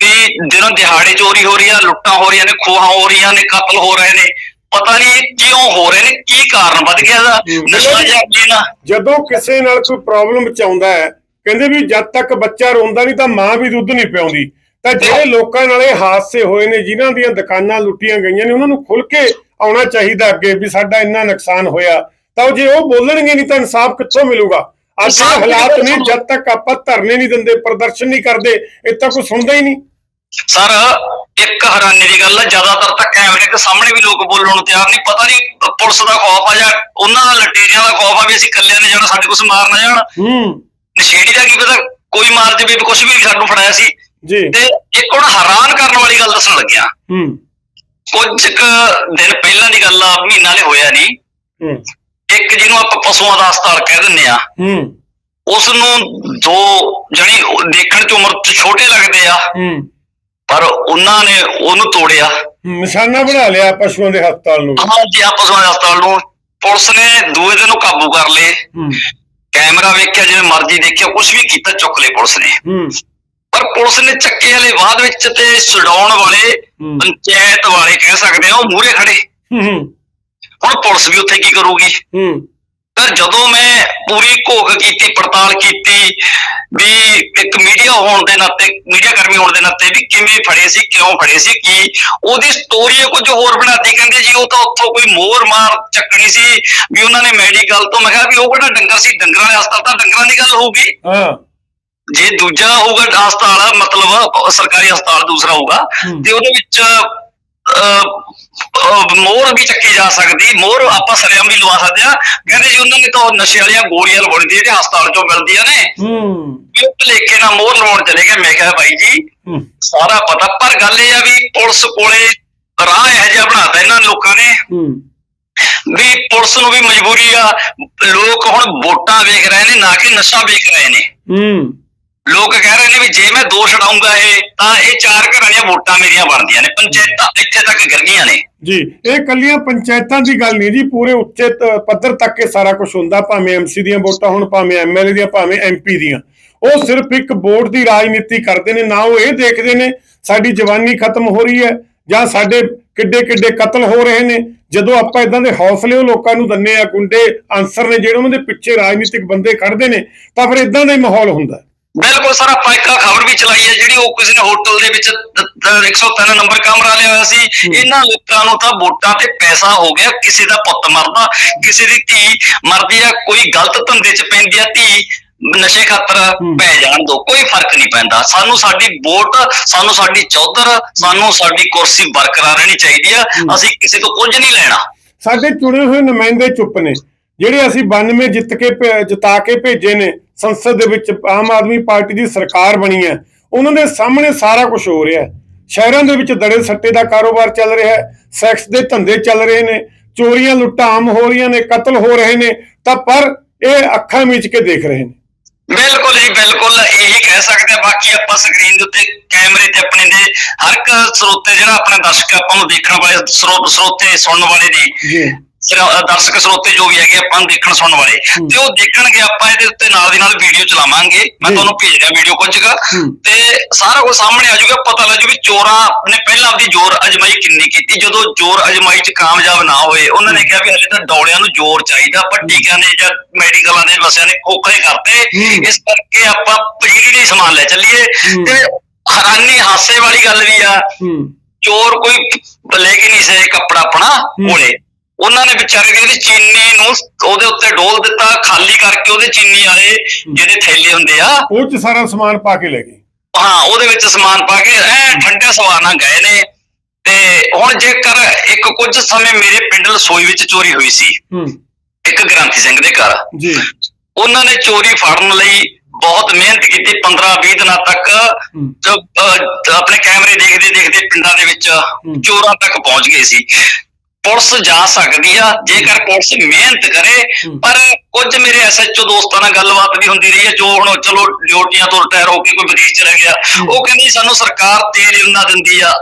ਵੀ ਦਿਨੋਂ ਦਿਹਾੜੇ ਚੋਰੀ ਹੋ ਰਹੀਆਂ ਲੁੱਟਾਂ ਹੋ ਰਹੀਆਂ ਨੇ ਖੋਹਾਂ ਹੋ ਰਹੀਆਂ ਨੇ ਕਤਲ ਹੋ ਰਹੇ ਨੇ ਪਤਾ ਨਹੀਂ ਕਿਉਂ ਹੋ ਰਹੇ ਨੇ ਕੀ ਕਾਰਨ ਵੱਧ ਗਿਆ ਦਾ। ਨਸ਼ਾ ਜਾਗੀ ਨਾ? ਜਦੋਂ ਕਿਸੇ ਨਾਲ ਕੋਈ ਪ੍ਰੋਬਲਮ ਚ ਆਉਂਦਾ ਹੈ ਕਹਿੰਦੇ ਵੀ ਜਦ ਤੱਕ ਬੱਚਾ ਰੋਂਦਾ ਨਹੀਂ ਤਾਂ ਮਾਂ ਵੀ ਦੁੱਧ ਨਹੀਂ ਪਿਆਉਂਦੀ। ਤਾਂ ਜਿਹੜੇ ਲੋਕਾਂ ਨਾਲ ਇਹ ਹਾਦਸੇ ਹੋਏ ਨੇ ਜਿਨ੍ਹਾਂ ਦੀਆਂ ਦੁਕਾਨਾਂ ਲੁੱਟੀਆਂ ਗਈਆਂ ਨੇ ਉਹਨਾਂ ਨੂੰ ਖੁੱਲ ਕੇ ਆਉਣਾ ਚਾਹੀਦਾ ਅੱਗੇ ਵੀ ਸਾਡਾ ਇੰਨਾ ਨੁਕਸਾਨ ਹੋਇਆ। ਤਾਂ ਉਹ ਜੇ ਉਹ ਬੋਲਣਗੇ ਨਹੀਂ ਤਾਂ ਇਨਸਾਫ ਕਿੱਥੋਂ ਮਿਲੂਗਾ? ਅੱਜ ਹਾਲਾਤ ਕਿੱਥੋਂ ਨੇ ਜਦ ਤੱਕ ਆਪਾਂ ਧਰਨੇ ਨਹੀਂ ਦਿੰਦੇ ਪ੍ਰਦਰਸ਼ਨ ਨਹੀਂ ਕਰਦੇ ਇਹ ਤਾਂ ਕੋਈ ਸੁਣਦਾ ਹੀ ਨਹੀਂ। ਸਰ ਇੱਕ ਹੈਰਾਨੀ ਦੀ ਗੱਲ ਹੈ ਜ਼ਿਆਦਾਤਰ ਤਾਂ ਕੈਮਰੇ ਦੇ ਸਾਹਮਣੇ ਵੀ ਲੋਕ ਬੋਲਣ ਨੂੰ ਤਿਆਰ ਨਹੀਂ। ਪਤਾ ਨਹੀਂ ਪੁਲਿਸ ਦਾ ਖੌਫ ਆ ਜਾਂ ਉਹਨਾਂ ਦਾ ਲਟੇਰਿਆਂ ਦਾ ਖੌਫ ਆ ਵੀ ਅਸੀਂ ਇਕੱਲਿਆਂ ਨੇ ਜਾਣਾ ਸਾਡੇ ਕੁਝ ਮਾਰ ਨਾ ਜਾਣ। ਹੂੰ। ਨਸ਼ੇੜੀ ਦਾ ਕੀ ਪਤਾ ਕੋਈ ਮਾਰ ਦੇਵੇ ਕੁਝ ਵੀ ਸਾਨੂੰ ਫੜਾਇਆ ਸੀ। ਜੀ। ਤੇ ਇੱਕ ਹੁਣ ਹੈਰਾਨ ਕਰਨ ਵਾਲੀ ਗੱਲ ਦੱਸਣ ਲੱਗਿਆ। ਹੂੰ। ਕੁਝ ਕੁ ਦਿਨ ਪਹਿਲਾਂ ਦੀ ਗੱਲ ਆ ਮਹੀਨਾ ਲੈ ਹੋਇਆ ਨਹੀਂ। ਹੂੰ। ਇੱਕ ਜਿਹਨੂੰ ਆਪਾਂ ਪਸ਼ੂਆਂ ਦਾ ਹਸਪਤਾਲ ਕਹਿ ਦਿੰਦੇ ਆ ਹੂੰ। ਉਸ ਨੂੰ ਦੋ ਜਣੀ ਦੇਖਣ ਚ ਉਮਰ ਚ ਛੋਟੇ ਲੱਗਦੇ ਆ ਹੂੰ। ਪਰ ਉਹਨਾਂ ਨੇ ਉਹਨੂੰ ਤੋੜਿਆ। ਨਿਸ਼ਾਨਾ ਬਣਾ ਲਿਆ ਪਸ਼ੂਆਂ ਦੇ ਹਸਪਤਾਲ ਨੂੰ। ਹਾਂ ਜੀ ਆ ਪਸ਼ੂਆਂ ਦੇ ਹਸਪਤਾਲ ਨੂੰ। ਪੁਲਿਸ ਨੇ ਦੂਏ ਦਿਨ ਨੂੰ ਕਾਬੂ ਕਰ ਲਏ। ਕੈਮਰਾ ਵੇਖਿਆ ਜਿਵੇਂ ਮਰਜ਼ੀ ਦੇਖਿਆ ਕੁਝ ਵੀ ਕੀਤਾ ਚੁੱਕ ਲਏ ਪੁਲਿਸ ਨੇ। ਪਰ ਪੁਲਿਸ ਨੇ ਚੱਕੇ ਵਾਲੇ ਬਾਅਦ ਵਿੱਚ ਤੇ ਛਡਾਉਣ ਵਾਲੇ। ਪੰਚਾਇਤ ਵਾਲੇ ਕਹਿ ਸਕਦੇ ਆ ਉਹ ਮੂਹਰੇ ਖੜੇ। ਹੂੰ। ਹੁਣ ਪੁਲਿਸ ਵੀ ਉੱਥੇ ਕੀ ਕਰੂਗੀ? ਹੂੰ। ਪਰ ਜਦੋਂ ਮੈਂ ਪੂਰੀ ਘੋਖ ਕੀਤੀ ਪੜਤਾਲ ਕੀਤੀ ਵੀ ਇੱਕ ਮੀਡੀਆ ਹੋਣ ਦੇ ਨਾਤੇ ਮੀਡੀਆ ਕਰਮੀ ਹੋਣ ਦੇ ਨਾਤੇ ਵੀ ਕਿਵੇਂ ਫੜੇ ਸੀ ਕਿਉਂ ਫੜੇ ਸੀ ਕੀ? ਉਹਦੀ ਸਟੋਰੀ ਕੁਝ ਹੋਰ ਬਣਾਤੀ ਕਹਿੰਦੇ ਜੀ ਉਹ ਤਾਂ ਉੱਥੋਂ ਕੋਈ ਮੋਰ ਮਾਰ ਚੱਕਣੀ ਸੀ ਵੀ ਉਹਨਾਂ ਨੇ ਮੈਡੀਕਲ ਤੋਂ। ਮੈਂ ਕਿਹਾ ਵੀ ਉਹ ਕਿਹੜਾ ਡੰਗਰ ਸੀ? ਡੰਗਰਾਂ ਵਾਲੇ ਹਸਪਤਾਲ ਤਾਂ ਡੰਗਰਾਂ ਦੀ ਗੱਲ ਹੋਊਗੀ। ਹਾਂ। ਜੇ ਦੂਜਾ ਹੋਊਗਾ ਹਸਪਤਾਲ ਮਤਲਬ ਸਰਕਾਰੀ ਹਸਪਤਾਲ ਦੂਸਰਾ ਹੋਊਗਾ। ਤੇ ਉਹਦੇ ਵਿੱਚ ਮੋਹਰ ਵੀ ਚੱਕੀ ਜਾ ਸਕਦੀ ਮੋਹਰ ਆਪਾਂ ਸਰਿਆਮ ਵੀ ਲਵਾ ਸਕਦੇ ਆ ਕਹਿੰਦੇ ਜੀ ਉਹਨਾਂ ਨੇ ਤਾਂ ਨਸ਼ੇ ਵਾਲੀਆਂ ਗੋਲੀਆਂ ਲਵਾਉਣੀ ਜਿਹੜੇ ਹਸਪਤਾਲ ਚੋਂ ਮਿਲਦੀਆਂ ਨੇ। ਹੂੰ। ਉਹ ਭਲੇਖੇ ਨਾਲ ਮੋਹਰ ਲਵਾਉਣ ਚਲੇ ਗਏ। ਮੈਂ ਕਿਹਾ ਭਾਈ ਜੀ ਸਾਰਾ ਪਤਾ ਪਰ ਗੱਲ ਇਹ ਆ ਵੀ ਪੁਲਿਸ ਕੋਲੇ ਰਾਹ ਇਹੋ ਜਿਹਾ ਬਣਾਤਾ ਇਹਨਾਂ ਲੋਕਾਂ ਨੇ। ਹੂੰ। ਵੀ ਪੁਲਿਸ ਨੂੰ ਵੀ ਮਜਬੂਰੀ ਆ। ਲੋਕ ਹੁਣ ਵੋਟਾਂ ਵੇਖ ਰਹੇ ਨੇ ਨਾ ਕਿ ਨਸ਼ਾ ਵੇਖ ਰਹੇ ਨੇ। ਹੂੰ। ਲੋਕ ਕਹਿ ਰਹੇ ਨੇ ਵੀ ਜੇ ਮੈਂ ਦੋ ਛਡਾਉਂਗਾ ਇਹ, ਤਾਂ ਇਹ ਚਾਰ ਘਰਾਂ ਦੀਆਂ ਵੋਟਾਂ ਮੇਰੀਆਂ ਬਣਦੀਆਂ ਨੇ, ਪੰਚਾਇਤਾਂ ਇੱਥੇ ਤੱਕ ਗਿਰ ਗਈਆਂ ਨੇ। ਜੀ, ਇਹ ਕੱਲੀਆਂ ਪੰਚਾਇਤਾਂ ਦੀ ਗੱਲ ਨਹੀਂ ਜੀ, ਪੂਰੇ ਉੱਚੇ ਪੱਧਰ ਤੱਕ ਇਹ ਸਾਰਾ ਕੁਝ ਹੁੰਦਾ, ਭਾਵੇਂ ਐਮਸੀ ਦੀਆਂ ਵੋਟਾਂ ਹੁਣ, ਭਾਵੇਂ ਐਮਐਲਏ ਦੀਆਂ, ਭਾਵੇਂ ਐਮਪੀ ਦੀਆਂ। ਉਹ ਸਿਰਫ ਇੱਕ ਵੋਟ ਦੀ ਰਾਜਨੀਤੀ ਕਰਦੇ ਨੇ, ਨਾ ਉਹ ਇਹ ਦੇਖਦੇ ਨੇ, ਸਾਡੀ ਜਵਾਨੀ ਖਤਮ ਹੋ ਰਹੀ ਹੈ, ਜਾਂ ਸਾਡੇ ਕਿੱਡੇ ਕਿੱਡੇ ਕਤਲ ਹੋ ਰਹੇ ਨੇ। ਜਦੋਂ ਆਪਾਂ ਇਦਾਂ ਦੇ ਹੌਸਲੇ ਉਹ ਲੋਕਾਂ ਨੂੰ ਦੰਨੇ ਆ, ਗੁੰਡੇ ਆਨਸਰ ਨੇ, ਜਿਹੜੇ ਉਹਨਾਂ ਦੇ ਪਿੱਛੇ ਰਾਜਨੀਤਿਕ ਬੰਦੇ ਖੜਦੇ ਨੇ, ਤਾਂ ਫਿਰ ਇਦਾਂ ਦਾ ਹੀ ਮਾਹੌਲ ਹੁੰਦਾ। ਬਿਲਕੁਲ ਸਰ ਆਪਾਂ ਇੱਕ ਖਬਰ ਵੀ ਚਲਾਈ ਹੈ ਜਿਹੜੀ ਉਹ ਕਿਸੇ ਨੇ ਹੋਟਲ ਦੇ ਵਿੱਚ ਤ- ਤ- 103 ਨੰਬਰ ਕਮਰਾ ਲਿਆ ਹੋਇਆ ਸੀ। ਇਹਨਾਂ ਲੋਕਾਂ ਨੂੰ ਤਾਂ ਵੋਟਾਂ ਤੇ ਪੈਸਾ ਹੋ ਗਿਆ ਕਿਸੇ ਦਾ ਪੁੱਤ ਮਰਦਾ ਕਿਸੇ ਦੀ ਧੀ ਮਰਦੀ ਆ ਕੋਈ ਗਲਤ ਧੰਦੇ 'ਚ ਪੈਂਦੀ ਆ ਧੀ ਨਸ਼ੇ ਖਾਤਰ ਪੈ ਜਾਣ ਦੋ ਕੋਈ ਫ਼ਰਕ ਨਹੀਂ ਪੈਂਦਾ। ਸਾਨੂੰ ਸਾਡੀ ਵੋਟ ਸਾਨੂੰ ਸਾਡੀ ਚੌਧਰ ਸਾਨੂੰ ਸਾਡੀ ਕੁਰਸੀ ਬਰਕਰਾਰ ਰਹਿਣੀ ਚਾਹੀਦੀ ਆ ਅਸੀਂ ਕਿਸੇ ਤੋਂ ਕੁਝ ਨਹੀਂ ਲੈਣਾ। ਸਾਡੇ ਚੁਣੇ ਹੋਏ ਨੁਮਾਇੰਦੇ ਚੁੱਪ ਨੇ। ਜਿਹੜੇ ਅਸੀਂ 92 ਜਿੱਤ ਕੇ ਜਿਤਾ ਕੇ ਭੇਜੇ ਨੇ ਸੰਸਦ ਦੇ ਵਿੱਚ ਆਮ ਆਦਮੀ ਪਾਰਟੀ ਦੀ ਸਰਕਾਰ ਬਣੀ ਹੈ ਉਹਨਾਂ ਦੇ ਸਾਹਮਣੇ ਸਾਰਾ ਕੁਝ ਹੋ ਰਿਹਾ ਹੈ। ਸ਼ਹਿਰਾਂ ਦੇ ਵਿੱਚ ਦੜੇ ਸੱਟੇ ਦਾ ਕਾਰੋਬਾਰ ਚੱਲ ਰਿਹਾ ਹੈ ਸੈਕਸ ਦੇ ਧੰਦੇ ਚੱਲ ਰਹੇ ਨੇ ਚੋਰੀਆਂ ਲੁੱਟਾਂ ਆਮ ਹੋ ਰਹੀਆਂ ਨੇ ਕਤਲ ਹੋ ਰਹੇ ਨੇ ਤਾਂ ਪਰ ਇਹ ਅੱਖਾਂ ਮੀਚ ਕੇ ਦੇਖ ਰਹੇ ਨੇ। ਬਿਲਕੁਲ ਜੀ ਬਿਲਕੁਲ ਇਹੀ ਕਹਿ ਸਕਦੇ ਆ ਬਾਕੀ ਆਪਾਂ ਸਕਰੀਨ ਦੇ ਉੱਤੇ ਕੈਮਰੇ ਤੇ ਆਪਣੇ ਦੇ ਹਰ ਇੱਕ ਸਰੋਤੇ ਜਿਹੜਾ ਆਪਣਾ ਦਰਸ਼ਕ ਆਪਾਂ ਨੂੰ ਦੇਖਣ ਵਾਲੇ ਸਰੋ- ਸਰੋਤੇ ਸੁਣਨ ਵਾਲੇ ਨੇ ਜੀ। ਸਿਰ- ਅ, ਦਰਸ਼ਕ ਸਰੋਤੇ ਜੋ ਵੀ ਹੈਗੇ ਆਪਾਂ ਨੂੰ ਦੇਖਣ ਸੁਣਨ ਵਾਲੇ ਤੇ ਉਹ ਦੇਖਣਗੇ ਆਪਾਂ ਇਹਦੇ ਉੱਤੇ ਨਾਲ ਦੀ ਨਾਲ ਵੀਡੀਓ ਚਲਾਵਾਂਗੇ। ਮੈਂ। ਤੁਹਾਨੂੰ ਭੇਜ ਰਿਹਾ ਵੀਡੀਓ ਕੁਝ। ਤੇ ਸਾਰਾ ਕੁਝ ਸਾਹਮਣੇ ਆ ਜਾਊਗਾ ਪਤਾ ਲੱਗ ਜੂ ਵੀ ਚੋਰਾਂ ਨੇ ਪਹਿਲਾਂ ਆਪਦੀ ਜ਼ੋਰ ਅਜਮਾਈ ਕਿੰਨੀ ਕੀਤੀ। ਜਦੋਂ ਜ਼ੋਰ ਅਜਮਾਈ ਚ ਕਾਮਯਾਬ ਨਾ ਹੋਏ ਉਹਨਾਂ ਨੇ ਕਿਹਾ ਵੀ ਹਲੇ ਤਾਂ ਡੌਲਿਆਂ ਨੂੰ ਜ਼ੋਰ ਚਾਹੀਦਾ ਪਰ ਟੀਕਿਆਂ ਨੇ ਜਾਂ ਮੈਡੀਕਲਾਂ ਦੇ ਵਸਿਆਂ ਨੇ ਖੋਖਲੇ ਕਰਤੇ। ਇਸ ਕਰਕੇ ਆਪਾਂ ਪਜੀਰੀ ਦੇ ਸਮਾਨ ਲੈ ਚੱਲੀਏ। ਤੇ ਹੈਰਾਨੀ ਹਾਸੇ ਵਾਲੀ ਗੱਲ ਵੀ ਆ। ਚੋਰ ਕੋਈ ਲੈ ਕੇ ਨਹੀਂ ਸੇ ਕੱਪੜਾ ਆਪਣਾ ਕੋਲੇ। ਉਹਨਾਂ ਨੇ ਵਿਚਾਰੇ ਦੀ ਉਹਦੀ ਚੀਨੀ ਨੂੰ ਉਹਦੇ ਉੱਤੇ ਡੋਲ ਦਿੱਤਾ ਖਾਲੀ ਕਰਕੇ ਉਹਦੇ ਚੀਨੀ ਵਾਲੇ ਜਿਹੜੇ ਥੈਲੇ ਹੁੰਦੇ ਆ ਉਹ ਚ ਸਾਰਾ ਸਮਾਨ ਪਾ ਕੇ ਲੈ ਗਏ। ਹਾਂ ਉਹਦੇ ਵਿੱਚ ਸਮਾਨ ਪਾ ਕੇ ਐ ਠੰਡੇ ਸਵਾਰ ਨਾਲ ਗਏ ਨੇ। ਤੇ ਹੁਣ ਜੇਕਰ ਇੱਕ ਕੁਝ ਸਮੇਂ ਮੇਰੇ ਪਿੰਡ ਲਸੋਈ ਵਿੱਚ ਚੋਰੀ ਹੋਈ ਸੀ ਹੂੰ। ਇੱਕ ਗ੍ਰਾਂਥੀ ਸਿੰਘ ਦੇ ਘਰ। ਜੀ। ਉਹਨਾਂ ਨੇ ਚੋਰੀ ਫੜਨ ਲਈ ਬਹੁਤ ਮਿਹਨਤ ਕੀਤੀ 15-20 ਦਿਨਾਂ ਤੱਕ ਆਪਣੇ ਕੈਮਰੇ ਦੇਖਦੇ ਦੇਖਦੇ ਪਿੰਡਾਂ ਦੇ ਵਿੱਚ ਚੋਰਾਂ ਤੱਕ ਪਹੁੰਚ ਗਏ ਸੀ। ਪੁਲਿਸ ਜਾ ਸਕਦੀ ਆ ਜੇਕਰ ਪੁਲਿਸ ਮਿਹਨਤ ਕਰੇ। ਪਰ ਕੁਝ ਮੇਰੇ ਐਸਐਚਓ ਦੋਸਤਾਂ ਨਾਲ ਗੱਲਬਾਤ ਵੀ ਹੁੰਦੀ ਰਹੀ ਹੈ ਜੋ ਹੁਣ ਚਲੋ ਡਿਊਟੀਆਂ ਤੋਂ ਰਿਟਾਇਰ ਹੋ ਕੇ ਕੋਈ ਵਿਦੇਸ਼ ਚਲਾ ਗਿਆ ਉਹ ਕਹਿੰਦੇ ਸਾਨੂੰ ਸਰਕਾਰ ਤੇਲ ਇੰਨਾ ਦਿੰਦੀ ਆ।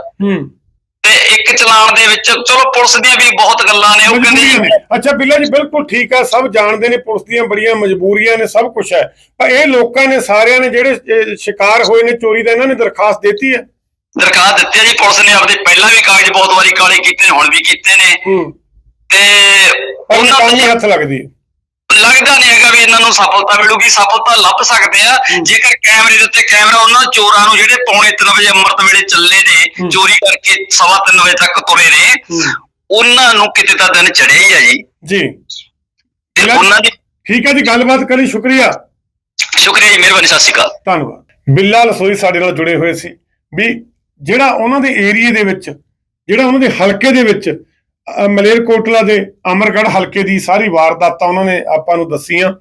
ਤੇ ਇੱਕ ਚਲਾਨ ਦੇ ਵਿੱਚ ਚਲੋ ਪੁਲਿਸ ਦੀਆਂ ਵੀ ਬਹੁਤ ਗੱਲਾਂ ਨੇ ਉਹ ਕਹਿੰਦੇ ਅੱਛਾ ਬਿੱਲਾ ਜੀ ਬਿਲਕੁਲ ਠੀਕ ਆ ਸਭ ਜਾਣਦੇ ਨੇ ਪੁਲਿਸ ਦੀਆਂ ਬੜੀਆਂ ਮਜਬੂਰੀਆਂ ਨੇ ਸਭ ਕੁਝ ਹੈ। ਪਰ ਇਹ ਲੋਕਾਂ ਨੇ ਸਾਰਿਆਂ ਨੇ ਜਿਹੜੇ ਸ਼ਿਕਾਰ ਹੋਏ ਨੇ ਚੋਰੀ ਦਾ ਇਹਨਾਂ ਨੇ ਦਰਖਾਸਤ ਦਿੱਤੀ ਹੈ। ਦਰਖਾਸਤ ਦਿੱਤੀ ਆ ਜੀ। ਪੁਲਿਸ ਨੇ ਆਪਦੇ ਪਹਿਲਾਂ ਵੀ ਕਾਗਜ਼ ਬਹੁਤ ਵਾਰੀ ਕਾਲੇ ਕੀਤੇ ਨੇ ਹੁਣ ਵੀ ਕੀਤੇ ਨੇ। ਹੂੰ। ਤੇ ਉਹਨਾਂ ਹੀ ਨੂੰ ਹੱਥ ਲੱਗਦੀ ਹੈ। ਲੱਗਦਾ ਨਹੀਂ ਹੈਗਾ ਵੀ ਇਹਨਾਂ ਨੂੰ ਸਫਲਤਾ ਮਿਲੂਗੀ। ਸਫਲਤਾ ਲੱਭ ਸਕਦੇ ਆ। ਜੇਕਰ ਕੈਮਰੇ ਦੇ ਉੱਤੇ ਕੈਮਰਾ ਉਹਨਾਂ ਚੋਰਾਂ ਨੂੰ ਜਿਹੜੇ ਪੌਣੇ 3 ਵਜੇ ਅੰਮ੍ਰਿਤ ਵੇਲੇ ਚੱਲੇ ਨੇ ਚੋਰੀ ਕਰਕੇ ਸਵਾ ਤਿੰਨ ਵਜੇ ਤੱਕ ਤੁਰੇ ਨੇ ਹੂੰ। ਉਹਨਾਂ ਨੂੰ ਕਿਤੇ ਤਾਂ ਦਿਨ ਚੜਿਆ ਹੀ ਆ ਜੀ। ਜੀ। ਤੇ ਉਹਨਾਂ ਦੀ ਠੀਕ ਹੈ ਜੀ ਗੱਲਬਾਤ ਕਰੀ। ਸ਼ੁਕਰੀਆ। ਸ਼ੁਕਰੀਆ ਜੀ ਮਿਹਰਬਾਨੀ ਸਤਿ ਸ਼੍ਰੀ ਅਕਾਲ। ਧੰਨਵਾਦ। ਬਿੱਲਾ ਲਸੋਈ ਸਾਡੇ ਨਾਲ ਜੁੜੇ ਹੋਏ ਸੀ। ਵੀ ਜਿਹੜਾ ਉਹਨਾਂ ਦੇ ਏਰੀਏ ਦੇ ਵਿੱਚ, ਜਿਹੜਾ ਉਹਨਾਂ ਦੇ ਹਲਕੇ ਦੇ ਵਿੱਚ ਮਲੇਰਕੋਟਲਾ ਦੇ ਅਮਰਗੜ੍ਹ ਹਲਕੇ ਦੀ ਸਾਰੀ ਵਾਰਦਾਤਾਂ ਉਹਨਾਂ ਨੇ ਆਪਾਂ ਨੂੰ ਦੱਸੀਆਂ।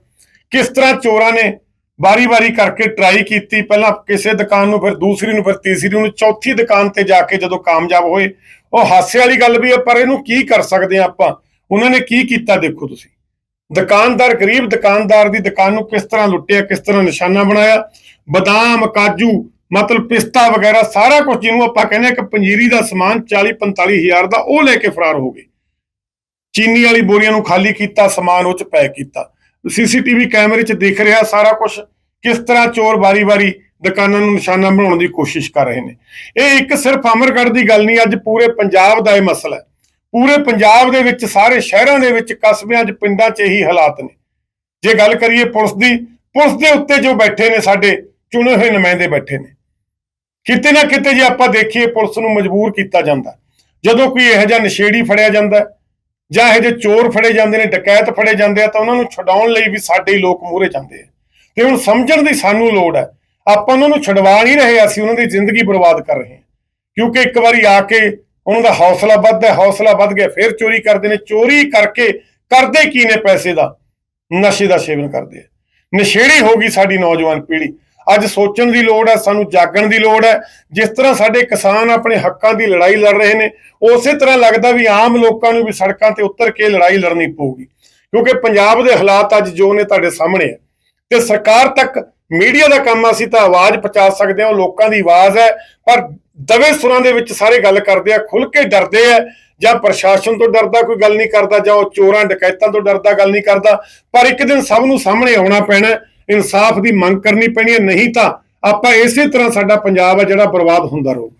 ਕਿਸ ਤਰ੍ਹਾਂ ਚੋਰਾਂ ਨੇ ਵਾਰੀ-ਵਾਰੀ ਕਰਕੇ ਟਰਾਈ ਕੀਤੀ। ਪਹਿਲਾਂ ਕਿਸੇ ਦੁਕਾਨ ਨੂੰ, ਫਿਰ ਦੂਸਰੀ ਨੂੰ, ਫਿਰ ਤੀਸਰੀ ਨੂੰ, ਚੌਥੀ ਦੁਕਾਨ ਤੇ ਜਾ ਕੇ ਜਦੋਂ ਕਾਮਯਾਬ ਹੋਏ, ਉਹ ਹਾਸੇ ਵਾਲੀ ਗੱਲ ਵੀ ਹੈ, ਪਰ ਇਹਨੂੰ ਕੀ ਕਰ ਸਕਦੇ ਆ ਆਪਾਂ? ਉਹਨਾਂ ਨੇ ਕੀ ਕੀਤਾ ਦੇਖੋ ਤੁਸੀਂ? ਦੁਕਾਨਦਾਰ ਗਰੀਬ ਦੁਕਾਨਦਾਰ ਦੀ ਦੁਕਾਨ ਨੂੰ ਕਿਸ ਤਰ੍ਹਾਂ ਲੁੱਟਿਆ, ਕਿਸ ਤਰ੍ਹਾਂ ਨਿਸ਼ਾਨਾ ਬਣਾਇਆ? ਬਦਾਮ, ਕਾਜੂ ਮਤਲਬ ਪਿਸਤਾ ਵਗੈਰਾ ਸਾਰਾ ਕੁਝ ਜਿਹਨੂੰ ਆਪਾਂ ਕਹਿੰਦੇ ਆ ਕਿ ਪੰਜੀਰੀ ਦਾ ਸਮਾਨ 40 45 ਹਜ਼ਾਰ ਦਾ ਉਹ ਲੈ ਕੇ ਫਰਾਰ ਹੋ ਗਏ। ਚੀਨੀ ਵਾਲੀ ਬੋਰੀਆਂ ਨੂੰ ਖਾਲੀ ਕੀਤਾ, ਸਮਾਨ ਉਹ ਚ ਪੈਕ ਕੀਤਾ। ਸੀਸੀਟੀਵੀ ਕੈਮਰੇ 'ਚ ਦਿਖ ਰਿਹਾ ਸਾਰਾ ਕੁਝ ਕਿਸ ਤਰ੍ਹਾਂ ਚੋਰ ਵਾਰੀ-ਵਾਰੀ ਦੁਕਾਨਾਂ ਨੂੰ ਨਿਸ਼ਾਨਾ ਬਣਾਉਣ ਦੀ ਕੋਸ਼ਿਸ਼ ਕਰ ਰਹੇ ਨੇ। ਇਹ ਇੱਕ ਸਿਰਫ ਅਮਰਗੜ੍ਹ ਦੀ ਗੱਲ ਨਹੀਂ, ਅੱਜ ਪੂਰੇ ਪੰਜਾਬ ਦਾ ਇਹ ਮਸਲਾ ਹੈ। ਪੂਰੇ ਪੰਜਾਬ ਦੇ ਵਿੱਚ, ਸਾਰੇ ਸ਼ਹਿਰਾਂ ਦੇ ਵਿੱਚ, ਕਸਬਿਆਂ 'ਚ, ਪਿੰਡਾਂ 'ਚ ਇਹੀ ਹਾਲਾਤ ਨੇ। ਜੇ ਗੱਲ ਕਰੀਏ ਪੁਲਿਸ ਦੀ, ਪੁਲਿਸ ਦੇ ਉੱਤੇ ਜੋ ਬੈਠੇ ਨੇ ਸਾਡੇ ਚੁਣੇ ਹੋਏ ਨੁਮਾਇੰਦੇ ਬੈਠੇ ਨੇ। ਕਿਤੇ ਨਾ ਕਿਤੇ ਜੇ ਆਪਾਂ ਦੇਖੀਏ, ਪੁਲਿਸ ਨੂੰ ਮਜਬੂਰ ਕੀਤਾ ਜਾਂਦਾ। ਜਦੋਂ ਕੋਈ ਇਹੋ ਜਿਹਾ ਨਸ਼ੇੜੀ ਫੜਿਆ ਜਾਂਦਾ ਜਾਂ ਇਹੋ ਜਿਹੇ ਚੋਰ ਫੜੇ ਜਾਂਦੇ ਨੇ, ਡਕੈਤ ਫੜੇ ਜਾਂਦੇ ਆ, ਤਾਂ ਉਹਨਾਂ ਨੂੰ ਛਡਾਉਣ ਲਈ ਵੀ ਸਾਡੇ ਹੀ ਲੋਕ ਮੂਹਰੇ ਜਾਂਦੇ ਆ। ਤੇ ਹੁਣ ਸਮਝਣ ਦੀ ਸਾਨੂੰ ਲੋੜ ਹੈ। ਆਪਾਂ ਉਹਨਾਂ ਨੂੰ ਛਡਵਾ ਨਹੀਂ ਰਹੇ, ਅਸੀਂ ਉਹਨਾਂ ਦੀ ਜ਼ਿੰਦਗੀ ਬਰਬਾਦ ਕਰ ਰਹੇ ਹਾਂ। ਕਿਉਂਕਿ ਇੱਕ ਵਾਰੀ ਆ ਕੇ ਉਹਨਾਂ ਦਾ ਹੌਸਲਾ ਵੱਧਦਾ ਹੌਸਲਾ ਵੱਧ ਗਿਆ, ਫਿਰ ਚੋਰੀ ਕਰਦੇ ਨੇ। ਚੋਰੀ ਕਰਕੇ ਕਰਦੇ ਕੀ ਨੇ ਪੈਸੇ ਦਾ? ਨਸ਼ੇ ਦਾ ਸੇਵਨ ਕਰਦੇ ਆ। ਨਸ਼ੇੜੀ ਹੋ ਗਈ ਸਾਡੀ ਨੌਜਵਾਨ ਪੀੜ੍ਹੀ। ਅੱਜ ਸੋਚਣ ਦੀ ਲੋੜ ਹੈ, ਸਾਨੂੰ ਜਾਗਣ ਦੀ ਲੋੜ ਹੈ। ਜਿਸ ਤਰ੍ਹਾਂ ਸਾਡੇ ਕਿਸਾਨ ਆਪਣੇ ਹੱਕਾਂ ਦੀ ਲੜਾਈ ਲੜ ਰਹੇ ਨੇ, ਉਸੇ ਤਰ੍ਹਾਂ ਲੱਗਦਾ ਵੀ ਆਮ ਲੋਕਾਂ ਨੂੰ ਵੀ ਸੜਕਾਂ ਤੇ ਉਤਰ ਕੇ ਲੜਾਈ ਲੜਨੀ ਪਊਗੀ। ਕਿਉਂਕਿ ਪੰਜਾਬ ਦੇ ਹਾਲਾਤ ਅੱਜ ਜੋ ਨੇ ਤੁਹਾਡੇ ਸਾਹਮਣੇ ਹੈ ਤੇ ਸਰਕਾਰ ਤੱਕ ਮੀਡੀਆ ਦਾ ਕੰਮ ਅਸੀਂ ਤਾਂ ਆਵਾਜ਼ ਪਹੁੰਚਾ ਸਕਦੇ ਹਾਂ, ਉਹ ਲੋਕਾਂ ਦੀ ਆਵਾਜ਼ ਹੈ। ਪਰ ਦਵੇ ਸੁਰਾਂ ਦੇ ਵਿੱਚ ਸਾਰੇ ਗੱਲ ਕਰਦੇ ਆ ਖੁੱਲ ਕੇ ਡਰਦੇ ਆ, ਜਾਂ ਪ੍ਰਸ਼ਾਸਨ ਤੋਂ ਡਰਦਾ ਕੋਈ ਗੱਲ ਨਹੀਂ ਕਰਦਾ, ਜਾਂ ਉਹ ਚੋਰਾਂ, ਡਕੈਤਾਂ ਤੋਂ ਡਰਦਾ ਗੱਲ ਨਹੀਂ ਕਰਦਾ। ਪਰ ਇੱਕ ਦਿਨ ਸਭ ਨੂੰ ਸਾਹਮਣੇ ਆਉਣਾ ਪੈਣਾ ਇਨਸਾਫ ਦੀ ਮੰਗ ਕਰਨੀ ਪੈਣੀ ਹੈ, ਨਹੀਂ ਤਾਂ ਆਪਾਂ ਇਸੇ ਤਰ੍ਹਾਂ ਸਾਡਾ ਪੰਜਾਬ ਹੈ ਜਿਹੜਾ ਬਰਬਾਦ ਹੁੰਦਾ ਰਹੂ